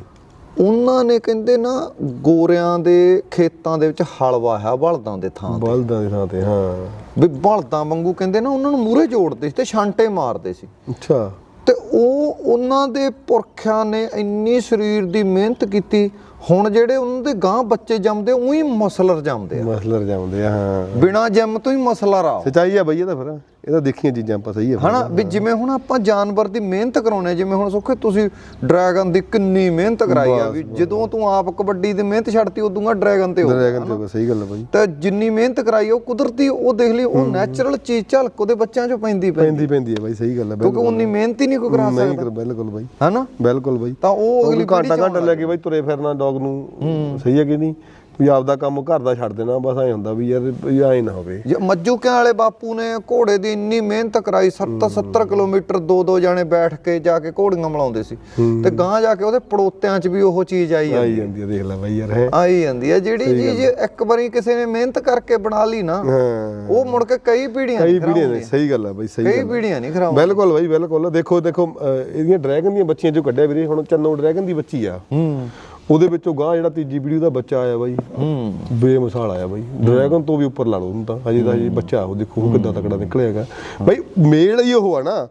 ਉਹਨਾਂ ਨੇ ਕਹਿੰਦੇ ਨਾ ਗੋਰਿਆਂ ਦੇ ਖੇਤਾਂ ਦੇ ਵਿੱਚ ਹਲ ਵਾਹਿਆ ਬਲਦਾਂ ਦੇ ਥਾਂ ਬਲਦਾਂ ਦੀ ਥਾਂ ਤੇ ਹਾਂ। ਵੀ ਬਲਦਾਂ ਵਾਂਗੂ ਕਹਿੰਦੇ ਨਾ ਉਹਨਾਂ ਨੂੰ ਮੂਰੇ ਜੋੜਦੇ ਸੀ ਤੇ ਛਾਂਟੇ ਮਾਰਦੇ ਸੀ। ਅੱਛਾ। ਤੇ ਉਹ ਉਹਨਾਂ ਦੇ ਪੁਰਖਿਆਂ ਨੇ ਇੰਨੀ ਸਰੀਰ ਦੀ ਮਿਹਨਤ ਕੀਤੀ ਹੁਣ ਜਿਹੜੇ ਉਹਨਾਂ ਦੇ ਗਾਂ ਬੱਚੇ ਜੰਮਦੇ ਉਹੀ ਮਸਲਰ ਜੰਮਦੇ ਆ। ਮਸਲਰ ਜਾਂਦੇ ਆ ਹਾਂ। ਬਿਨਾ ਜੰਮ ਤੋਂ ਹੀ ਮਸਲਰ ਆ। ਸਚਾਈ ਆ ਬਈ ਇਹ ਤਾਂ ਫਿਰ। ਇਹ ਤਾਂ ਦੇਖੀਆਂ ਚੀਜ਼ਾਂ ਆਪਾਂ ਸਹੀ ਆ ਫਿਰ। ਹਨਾ ਵੀ ਜਿਵੇਂ ਹੁਣ ਆਪਾਂ ਜਾਨਵਰ ਦੀ ਮਿਹਨਤ ਕਰਾਉਣੇ ਜਿਵੇਂ ਹੁਣ ਸੁੱਖੇ ਤੁਸੀਂ ਡਰੈਗਨ ਦੀ ਕਿੰਨੀ ਮਿਹਨਤ ਕਰਾਈ ਆ ਵੀ ਜਦੋਂ ਤੂੰ ਆਪ ਕਬੱਡੀ ਦੀ ਮਿਹਨਤ ਛੱਡਤੀ ਉਦੋਂ ਡਰੈਗਨ ਤੇ ਹੋ। ਡਰੈਗਨ ਤੇ ਹੋ ਸਹੀ ਗੱਲ ਆ ਬਾਈ। ਤੇ ਜਿੰਨੀ ਮਿਹਨਤ ਕਰਾਈ ਉਹ ਕੁਦਰਤੀ ਉਹ ਦੇਖ ਲਈ ਉਹ ਨੈਚੁਰਲ ਚੀਜ਼ ਝਲਕ ਉਹਦੇ ਬੱਚਿਆਂ 'ਚੋਂ ਪੈਂਦੀ ਪੈਂਦੀ ਪੈਂਦੀ ਆ ਬਾਈ ਸਹੀ ਗੱਲ ਆ ਕਿਉਂਕਿ ਉਨੀ ਮਿਹਨਤ ਹੀ ਨਹੀਂ ਕੋਈ ਕਰਾ ਸਕਦਾ। ਬਿਲਕੁਲ ਬਾਈ। ਹਨਾ? ਬਿਲਕੁਲ ਬਾਈ। ਤਾਂ ਉਹ ਅਗਲੀ ਘੰਟਾ ਘੰਟਾ ਲੈ ਕੇ ਬਾਈ ਤੁਰੇ ਫਿਰਨਾ ਡੌਗ ਨੂੰ। ਸਹੀ ਹੈ ਕਿ ਨਹੀਂ? ਵੀ ਆਪਦਾ ਕੰਮ ਘਰ ਦਾ ਛੱਡ ਦੇਣਾ ਬਸ ਐ ਹੁੰਦਾ ਵੀ ਯਾਰ ਵੀ ਐ ਨਾ ਹੋਵੇ। ਜੇ ਮੱਜੂਕਿਆਂ ਵਾਲੇ ਬਾਪੂ ਨੇ ਘੋੜੇ ਦੀ ਇੰਨੀ ਮਿਹਨਤ ਕਰਾਈ 70 70 ਕਿਲੋਮੀਟਰ ਦੋ ਦੋ ਜਾਣੇ ਬੈਠ ਕੇ ਜਾ ਕੇ ਘੋੜੀਆਂ ਮਲਾਉਂਦੇ ਸੀ। ਤੇ ਗਾਂ ਜਾ ਕੇ ਉਹਦੇ ਪੜੋਤਿਆਂ 'ਚ ਵੀ ਉਹ ਚੀਜ਼ ਆਈ ਆਈ ਜਾਂਦੀ ਦੇਖ ਲੈ ਬਾਈ ਯਾਰ ਹੈ। ਆਈ ਜਾਂਦੀ ਹੈ। ਜਿਹੜੀ ਚੀਜ਼ ਇੱਕ ਵਾਰੀ ਕਿਸੇ ਨੇ ਮਿਹਨਤ ਕਰਕੇ ਬਣਾ ਲਈ ਨਾ ਹਾਂ। ਉਹ ਮੁੜ ਕੇ ਕਈ ਪੀੜ੍ਹੀਆਂ ਕਈ ਪੀੜ੍ਹੀਆਂ ਨੇ ਸਹੀ ਗੱਲ ਆ ਬਾਈ ਸਹੀ ਕਈ ਗੱਲ ਆ। ਪੀੜ੍ਹੀਆਂ ਨਹੀਂ ਖਰਾਉਂਦੀਆਂ। ਬਿਲਕੁਲ ਬਾਈ ਬਿਲਕੁਲ। ਦੇਖੋ ਦੇਖੋ ਇਹਦੀਆਂ ਡਰੈਗਨ ਦੀਆਂ ਬੱਚੀਆਂ ਚੋਂ ਕੱਢਿਆ ਵੀਰੇ ਹੁਣ ਚੰਨੋ ਡਰੈਗਨ ਦੀ ਬੱਚੀ ਆ। ਹੂੰ। ਉਹਦੇ ਵਿੱਚੋਂ ਗਾਂ ਜਿਹੜਾ ਤੀਜੀ ਵੀਡੀਓ ਦਾ ਬੱਚਾ ਆਇਆ ਬਾਈ। ਹੂੰ। ਬੇਮਿਸਾਲ ਆਇਆ ਬਾਈ। ਡਰੈਗਨ ਤੋਂ ਵੀ ਉੱਪਰ ਲਾ ਲਓ ਤਾਂ। ਹਜੇ ਤਾਂ ਹਜੇ ਬੱਚਾ ਉਹ ਦੇਖੋ ਉਹ ਕਿੱਦਾਂ ਤਕੜਾ ਨਿਕਲਿਆਗਾ ਬਾਈ ਮੇਲ ਹੀ ਉਹ ਆ ਨਾ।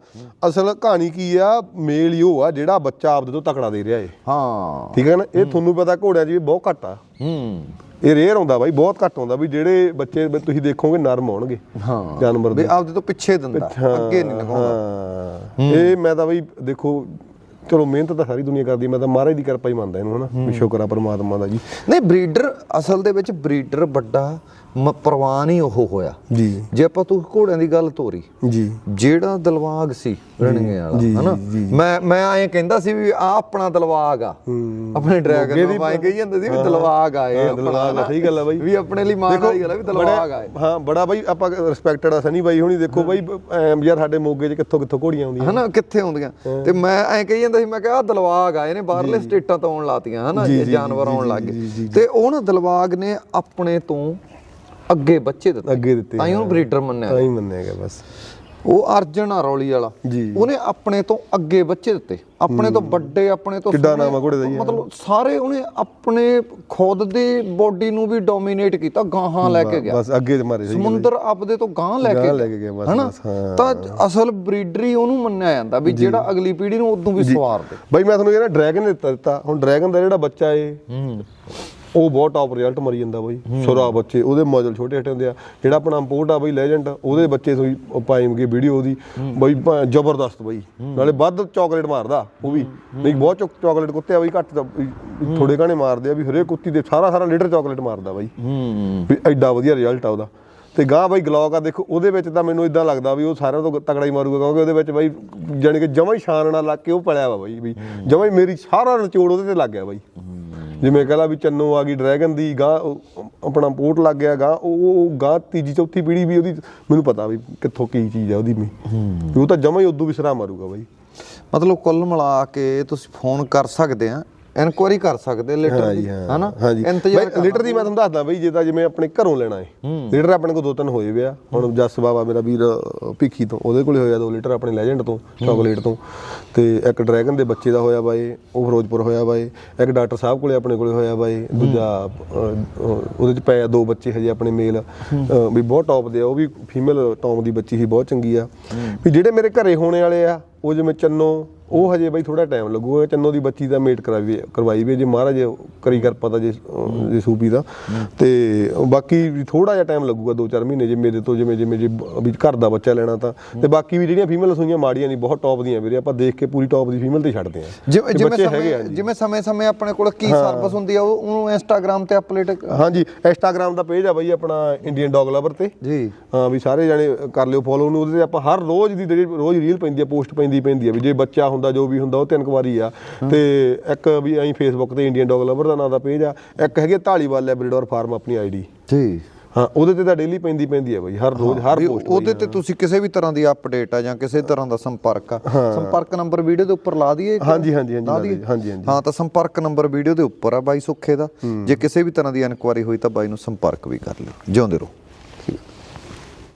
ਅਸਲ ਕਹਾਣੀ ਕੀ ਆ? ਮੇਲ ਹੀ ਉਹ ਆ ਜਿਹੜਾ ਬੱਚਾ ਆਪਦੇ ਤੋਂ ਤਕੜਾ ਦੇ ਰਿਹਾ ਏ। ਹਾਂ। ਠੀਕ ਹੈ ਨਾ? ਇਹ ਤੁਹਾਨੂੰ ਪਤਾ ਘੋੜਿਆਂ 'ਚ ਵੀ ਬਹੁਤ ਘੱਟ ਆ। ਹੂੰ। ਇਹ ਰੇਅਰ ਆਉਂਦਾ ਬਾਈ ਬਹੁਤ ਘੱਟ ਆਉਂਦਾ ਵੀ ਜਿਹੜੇ ਬੱਚੇ ਤੁਸੀਂ ਦੇਖੋਗੇ ਨਰਮ ਹੋਣਗੇ ਹਾਂ। ਜਾਨਵਰ ਵੀ ਦੇ ਆਪਦੇ ਤੋਂ ਪਿੱਛੇ ਦਿੰਦਾ ਅੱਗੇ ਨਹੀਂ ਲਗਾਉਂਦਾ ਇਹ ਮੈਂ ਤਾਂ ਬਈ ਦੇਖੋ ਚਲੋ ਮਿਹਨਤ ਤਾਂ ਸਾਰੀ ਦੁਨੀਆ ਕਰਦੀ ਮੈਂ ਤਾਂ ਮਹਾਰਾਜ ਦੀ ਕਿਰਪਾ ਹੀ ਮੰਨਦਾ ਇਹਨੂੰ ਹਨਾ, ਵੀ ਸ਼ੁਕਰ ਆ ਪਰਮਾਤਮਾ ਦਾ ਜੀ। ਨਹੀਂ ਬਰੀਡਰ ਅਸਲ ਦੇ ਵਿੱਚ ਬਰੀਡਰ ਵੱਡਾ ਮ- ਪ੍ਰਵਾਨ ਹੀ ਉਹ ਹੋਇਆ। ਜੀ। ਜੇ ਆਪਾਂ ਤੂੰ ਘੋੜਿਆਂ ਦੀ ਗੱਲ ਤੋਰੀ ਜੀ। ਜਿਹੜਾ ਦਲਵਾਗ ਸੀ ਰਣਗੇ ਵਾਲਾ ਹਨਾ? ਜੀ, ਮੈਂ ਮੈਂ ਐਂ ਕਹਿੰਦਾ ਸੀ ਵੀ ਆ ਆਪਣਾ ਦਲਵਾਗ ਆ। ਆਪਣੇ ਡਰੈਗਨ ਨੂੰ ਐਂ ਕਹੀ ਜਾਂਦੇ ਸੀ ਵੀ ਦਲਵਾਗ ਆ ਇਹ ਹਾਂ, ਦਲਵਾਗ ਆ, ਸਹੀ ਗੱਲ ਆ ਬਾਈ। ਵੀ ਆਪਣੇ ਲਈ ਮਾਣ ਵਾਲੀ ਗੱਲ ਆ ਵੀ ਦਲਵਾਗ ਆ ਇਹ। ਬੜਾ- ਹਾਂ ਬੜਾ ਬਾਈ ਆਪਾਂ ਰਿਸਪੈਕਟਡ ਆ ਸਨੀ ਬਾਈ ਹੁਣੀ ਦੇਖੋ ਬਾਈ ਯਾਰ ਸਾਡੇ ਮੋਗੇ 'ਚ ਕਿੱਥੋਂ ਕਿੱਥੋਂ ਘੋੜੀਆਂ ਆਉਂਦੀਆਂ ਹਨਾ ਕਿੱਥੇ ਆਉਂਦੀਆਂ? ਤੇ ਮੈਂ ਐਂ ਕਹੀ ਜਾਂਦਾ ਸੀ ਮੈਂ ਕਿਹਾ ਆ ਦਲਵਾਗ ਆ ਇਹਨੇ ਬਾਹਰਲੇ ਸਟੇਟਾਂ ਤੋਂ ਆਉਣ ਲਾਤੀਆਂ ਹਨਾ? ਜੀ, ਇਹ ਜੀ, ਜਾਨਵਰ ਜੀ, ਆਉਣ ਜੀ, ਲੱਗ ਜੀ, ਜੀ, ਗਏ ਤੇ ਉਹ ਨਾ ਦਲਵਾਗ ਨੇ ਆਪਣੇ ਤੋਂ ਅੱਗੇ ਬੱਚੇ ਦਿੱਤੇ। ਅੱਗੇ ਦਿੱਤੇ ਤਾਂ ਹੀ ਉਹਨੂੰ ਬਰੀਡਰ ਮੰਨਿਆ ਤਾਂ ਹੀ ਮੰਨਿਆ ਗਿਆ ਬਸ। ਉਹ ਅਰਜਨ ਆ ਰੌਲੀ ਵਾਲਾ। ਉਹਨੇ ਆਪਣੇ ਤੋਂ ਅੱਗੇ ਬੱਚੇ ਦਿੱਤੇ। ਆਪਣੇ ਤੋਂ ਵੱਡੇ ਆਪਣੇ ਤੋਂ ਕਿੱਡਾ ਨਾਮ ਆ ਘੋੜੇ ਦਾ? ਮਤਲਬ ਸਾਰੇ ਉਹਨੇ ਆਪਣੇ ਖੁਦ ਦੀ ਬੋਡੀ ਨੂੰ ਵੀ ਡੋਮੀਨੇਟ ਕੀਤਾ ਗਾਹਾਂ ਲੈ ਕੇ ਗਿਆ। ਬਸ ਅੱਗੇ ਮਾਰੇ ਸਮੁੰਦਰ ਆਪਦੇ ਤੋਂ ਗਾਂ ਲੈ ਕੇ ਲੈ ਕੇ ਗਿਆ ਬਸ, ਹਾਂ। ਤਾਂ ਅਸਲ ਬਰੀਡਰੀ ਉਹਨੂੰ ਮੰਨਿਆ ਜਾਂਦਾ ਵੀ ਜਿਹੜਾ ਅਗਲੀ ਪੀੜ੍ਹੀ ਨੂੰ ਉਦੋਂ ਵੀ ਸਵਾਰ ਦੇ ਬਾਈ ਮੈਂ ਤੁਹਾਨੂੰ ਕਹਿੰਦਾ ਡਰੈਗਨ ਦਿੱਤਾ ਦਿੱਤਾ। ਹੁਣ ਡਰੈਗਨ ਦਾ ਜਿਹੜਾ ਬੱਚਾ ਏ ਹੂੰ। ਉਹ ਬਹੁਤ ਟੌਪ ਰਿਜ਼ਲਟ ਮਰੀ ਜਾਂਦਾ ਬਾਈ ਸੁਰਾ ਬੱਚੇ ਉਹਦੇ ਮੋਜਲ ਛੋਟੇ ਛੋਟੇ ਹੁੰਦੇ ਆ ਜਿਹੜਾ ਆਪਣਾ ਇੰਪੋਰਟ ਆ ਬਾਈ ਲੈਜੈਂਡ ਉਹਦੇ ਬੱਚੇ ਤੋਂ ਪਾਏਂਗੇ ਵੀਡੀਓ ਉਹਦੀ। ਬਾਈ ਜ਼ਬਰਦਸਤ ਬਾਈ। ਨਾਲੇ ਵੱਧ ਚਾਕਲੇਟ ਮਾਰਦਾ ਉਹ ਵੀ। ਨਹੀਂ ਬਹੁਤ ਚਾਕਲੇਟ ਕੁੱਤੇ ਆ ਬਾਈ ਘੱਟ ਥੋੜੇ ਘਾਣੇ ਮਾਰਦੇ ਆ ਵੀ ਹਰੇਕ ਕੁੱਤੀ ਦੇ ਸਾਰਾ ਸਾਰਾ ਲੀਟਰ ਚਾਕਲੇਟ ਮਾਰਦਾ ਬਾਈ। ਵੀ ਐਡਾ ਵਧੀਆ ਰਿਜ਼ਲਟ ਆ ਉਹਦਾ। ਤੇ ਗਾਂ ਬਾਈ ਗਲੌਕ ਆ ਦੇਖੋ ਉਹਦੇ ਵਿੱਚ ਤਾਂ ਮੈਨੂੰ ਇਦਾਂ ਲੱਗਦਾ ਵੀ ਉਹ ਸਾਰਿਆਂ ਤੋਂ ਤਕੜਾ ਹੀ ਮਾਰੂਗਾ ਕਿਉਂਕਿ ਉਹਦੇ ਵਿੱਚ ਬਾਈ ਜਾਣੀ ਕਿ ਜਮਾ ਹੀ ਸ਼ਾਨ ਨਾਲ ਲੱਗ ਕੇ ਉਹ ਪਲਿਆ ਵਾ ਬਾਈ ਵੀ ਜਮਾ ਹੀ ਮੇਰੀ ਸਾਰਾ ਨਿਚੋੜ ਉਹਦੇ ਤੇ ਲੱਗ ਗਿਆ ਬਾਈ। ਜਿਵੇਂ ਕਹਲਾ ਵੀ ਚੰਨੋ ਆ ਗਈ ਡਰੈਗਨ ਦੀ ਗਾਂ ਆਪਣਾ ਪੋਰਟ ਲੱਗ ਗਿਆ ਗਾਂ ਉਹ ਗਾਂ ਤੀਜੀ ਚੌਥੀ ਪੀੜੀ ਵੀ ਉਹਦੀ ਮੈਨੂੰ ਪਤਾ ਵੀ ਕਿੱਥੋਂ ਕੀ ਚੀਜ਼ ਆ ਉਹਦੀ ਵੀ। ਉਹ ਤਾਂ ਜਮਾ ਹੀ ਉਦੋਂ ਵੀ ਸਰਾ ਮਾਰੂਗਾ ਬਾਈ। ਮਤਲਬ ਕੁੱਲ ਮਿਲਾ ਕੇ ਤੁਸੀਂ ਫੋਨ ਕਰ ਸਕਦੇ ਆ ਇਨਕੁਆਰੀ ਕਰ ਸਕਦੇ ਲੀਟਰ ਹਾਂ ਦੀ ਹਾਂ ਹਨਾ? ਇੰਤਜ਼ਾਰ ਲੀਟਰ ਦੀ ਮੈਂ ਤੁਹਾਨੂੰ ਦੱਸਦਾ ਬਈ ਜੇ ਤਾਂ ਜਿਵੇਂ ਆਪਣੇ ਘਰੋਂ ਲੈਣਾ ਹੈ। ਲੀਟਰ ਆਪਣੇ ਕੋਲ ਦੋ ਤਿੰਨ ਹੋਏ ਵੇ ਆ। ਹੁਣ ਜੱਸ ਬਾਬਾ ਮੇਰਾ ਵੀਰ ਭਿੱਖੀ ਤੋਂ ਉਹਦੇ ਕੋਲੇ ਹੋਇਆ ਦੋ ਲੀਟਰ ਆਪਣੇ ਲੈਜੈਂਡ ਤੋਂ ਚਾਕਲੇਟ ਤੋਂ। ਤੇ ਇੱਕ ਡਰੈਗਨ ਦੇ ਬੱਚੇ ਦਾ ਹੋਇਆ ਬਾਏ ਉਹ ਫਿਰੋਜ਼ਪੁਰ ਹੋਇਆ ਬਾਏ ਇੱਕ ਡਾਕਟਰ ਸਾਹਿਬ ਕੋਲੇ ਆਪਣੇ ਕੋਲੇ ਹੋਇਆ ਬਾਏ ਦੂਜਾ ਉਹਦੇ ਚ ਪਏ ਦੋ ਬੱਚੇ ਹਜੇ ਆਪਣੇ ਮੇਲ ਵੀ ਬਹੁਤ ਟੌਪ ਦੇ ਆ ਉਹ ਵੀ ਫੀਮੇਲ ਟੌਮ ਦੀ ਬੱਚੀ ਸੀ ਬਹੁਤ ਚੰਗੀ ਆ। ਵੀ ਜਿਹੜੇ ਮੇਰੇ ਘਰੇ ਹੋਣੇ ਵਾਲੇ ਆ ਉਹ ਜਿਵੇਂ ਚੰਨੋ ਉਹ ਹਜੇ ਬਈ ਥੋੜਾ ਟਾਈਮ ਲੱਗੂਗਾ ਚੰਨੋ ਦੀ ਬੱਚੀ ਦਾ ਮੇਟ ਕਰਾਈ ਕਰਵਾਈ ਵੀ ਜੇ ਮਹਾਰਾਜ ਕਰੀ ਕਰ ਪਤਾ ਜੇ ਜੇ ਸੂਪੀ ਦਾ। ਤੇ ਬਾਕੀ ਥੋੜਾ ਜਿਹਾ ਟਾਈਮ ਲੱਗੂਗਾ 2-4 ਮਹੀਨੇ ਜੇ ਮੇਰੇ ਤੋਂ ਜਿਵੇਂ ਜਿਵੇਂ ਜੇ ਵੀ ਘਰ ਦਾ ਬੱਚਾ ਲੈਣਾ ਤਾਂ। ਤੇ ਬਾਕੀ ਵੀ ਜਿਹੜੀਆਂ ਫੀਮੇਲ ਸੂਈਆਂ ਮਾੜੀਆਂ ਨਹੀਂ ਬਹੁਤ ਟੌਪ ਦੀਆਂ ਵੀਰੇ ਆਪਾਂ ਦੇਖ ਕੇ ਪੂਰੀ ਟੌਪ ਦੀ ਫੀਮੇਲ ਤੇ ਛੱਡਦੇ ਆ ਜਿਵੇਂ ਤੇ ਜਿਵੇਂ ਬੱਚੇ ਹੈਗੇ ਆ ਸਮੇਂ ਜੀ। ਜਿਵੇਂ ਸਮੇਂ ਸਮੇਂ ਆਪਣੇ ਕੋਲ ਕੀ ਸਰਵਿਸ ਹੁੰਦੀ ਆ ਉਹ ਉਹਨੂੰ ਇੰਸਟਾਗ੍ਰam ਤੇ ਅਪਡੇਟ ਹਾਂਜੀ ਇੰਸਟਾਗ੍ਰam ਦਾ ਪੇਜ ਆ ਬਾਈ ਆਪਣਾ ਇੰਡੀਅਨ ਡੌਗ ਲਵਰ ਤੇ। ਜੀ। ਹਾਂ ਵੀ ਸਾਰੇ ਜਾਣੇ ਕਰ ਲਿਓ ਫੋਲੋ ਨੂੰ ਉਹਦੇ ਤੇ ਆਪਾਂ ਹਰ ਰੋਜ਼ ਦੀ ਰੋਜ਼ ਰੀਲ ਪੈਂਦੀ ਆ ਪੋਸਟ ਪੈਂਦੀ ਪੈਂਦੀ ਆ ਵੀ ਜੇ ਬੱਚਾ ਹੁੰਦਾ ਜੋ ਵੀ ਹੁੰਦਾ ਉਹ ਤਿੰਨ ਕੁ ਵਾਰੀ ਆ। ਤੇ ਇੱਕ ਵੀ ਐਂ ਫੇਸਬੁੱਕ ਤੇ ਇੰਡੀਅਨ ਡੌਗ ਲਵਰ ਦਾ ਨਾਂ ਦਾ ਪੇਜ ਆ। ਇੱਕ ਹੈਗੇ ਢਾਲੀਵਾਲ ਲੈਬਰੇਡੋਰ ਫਾਰਮ ਆਪਣੀ ਆਈਡੀ ਜੀ। ਹਾਂ ਉਹਦੇ ਤੇ ਤਾਂ ਡੇਲੀ ਪੈਂਦੀ ਪੈਂਦੀ ਆ ਬਾਈ ਹਰ ਰੋਜ਼ ਹਰ ਪੋਸਟ ਉਹਦੇ ਤੇ ਤੁਸੀਂ ਕਿਸੇ ਵੀ ਤਰ੍ਹਾਂ ਦੀ ਅਪਡੇਟ ਆ ਜਾਂ ਕਿਸੇ ਤਰ੍ਹਾਂ ਦਾ ਸੰਪਰਕ ਆ ਸੰਪਰਕ ਨੰਬਰ ਵੀਡੀਓ ਦੇ ਉੱਪਰ ਲਾ ਦਈਏ? ਹਾਂਜੀ, ਹਾਂਜੀ, ਹਾਂਜੀ, ਹਾਂਜੀ। ਹਾਂ ਤਾਂ ਸੰਪਰਕ ਨੰਬਰ ਵੀਡੀਓ ਦੇ ਉੱਪਰ ਆ ਬਾਈ ਸੁੱਖੇ ਦਾ। ਜੇ ਕਿਸੇ ਵੀ ਤਰ੍ਹਾਂ ਦੀ ਇਨਕੁਆਰੀ ਹੋਈ ਤਾਂ ਬਾਈ ਨੂੰ ਸੰਪਰਕ ਵੀ ਕਰ ਲਿਓ। ਜਿਉਂਦੇ ਰਹੋ।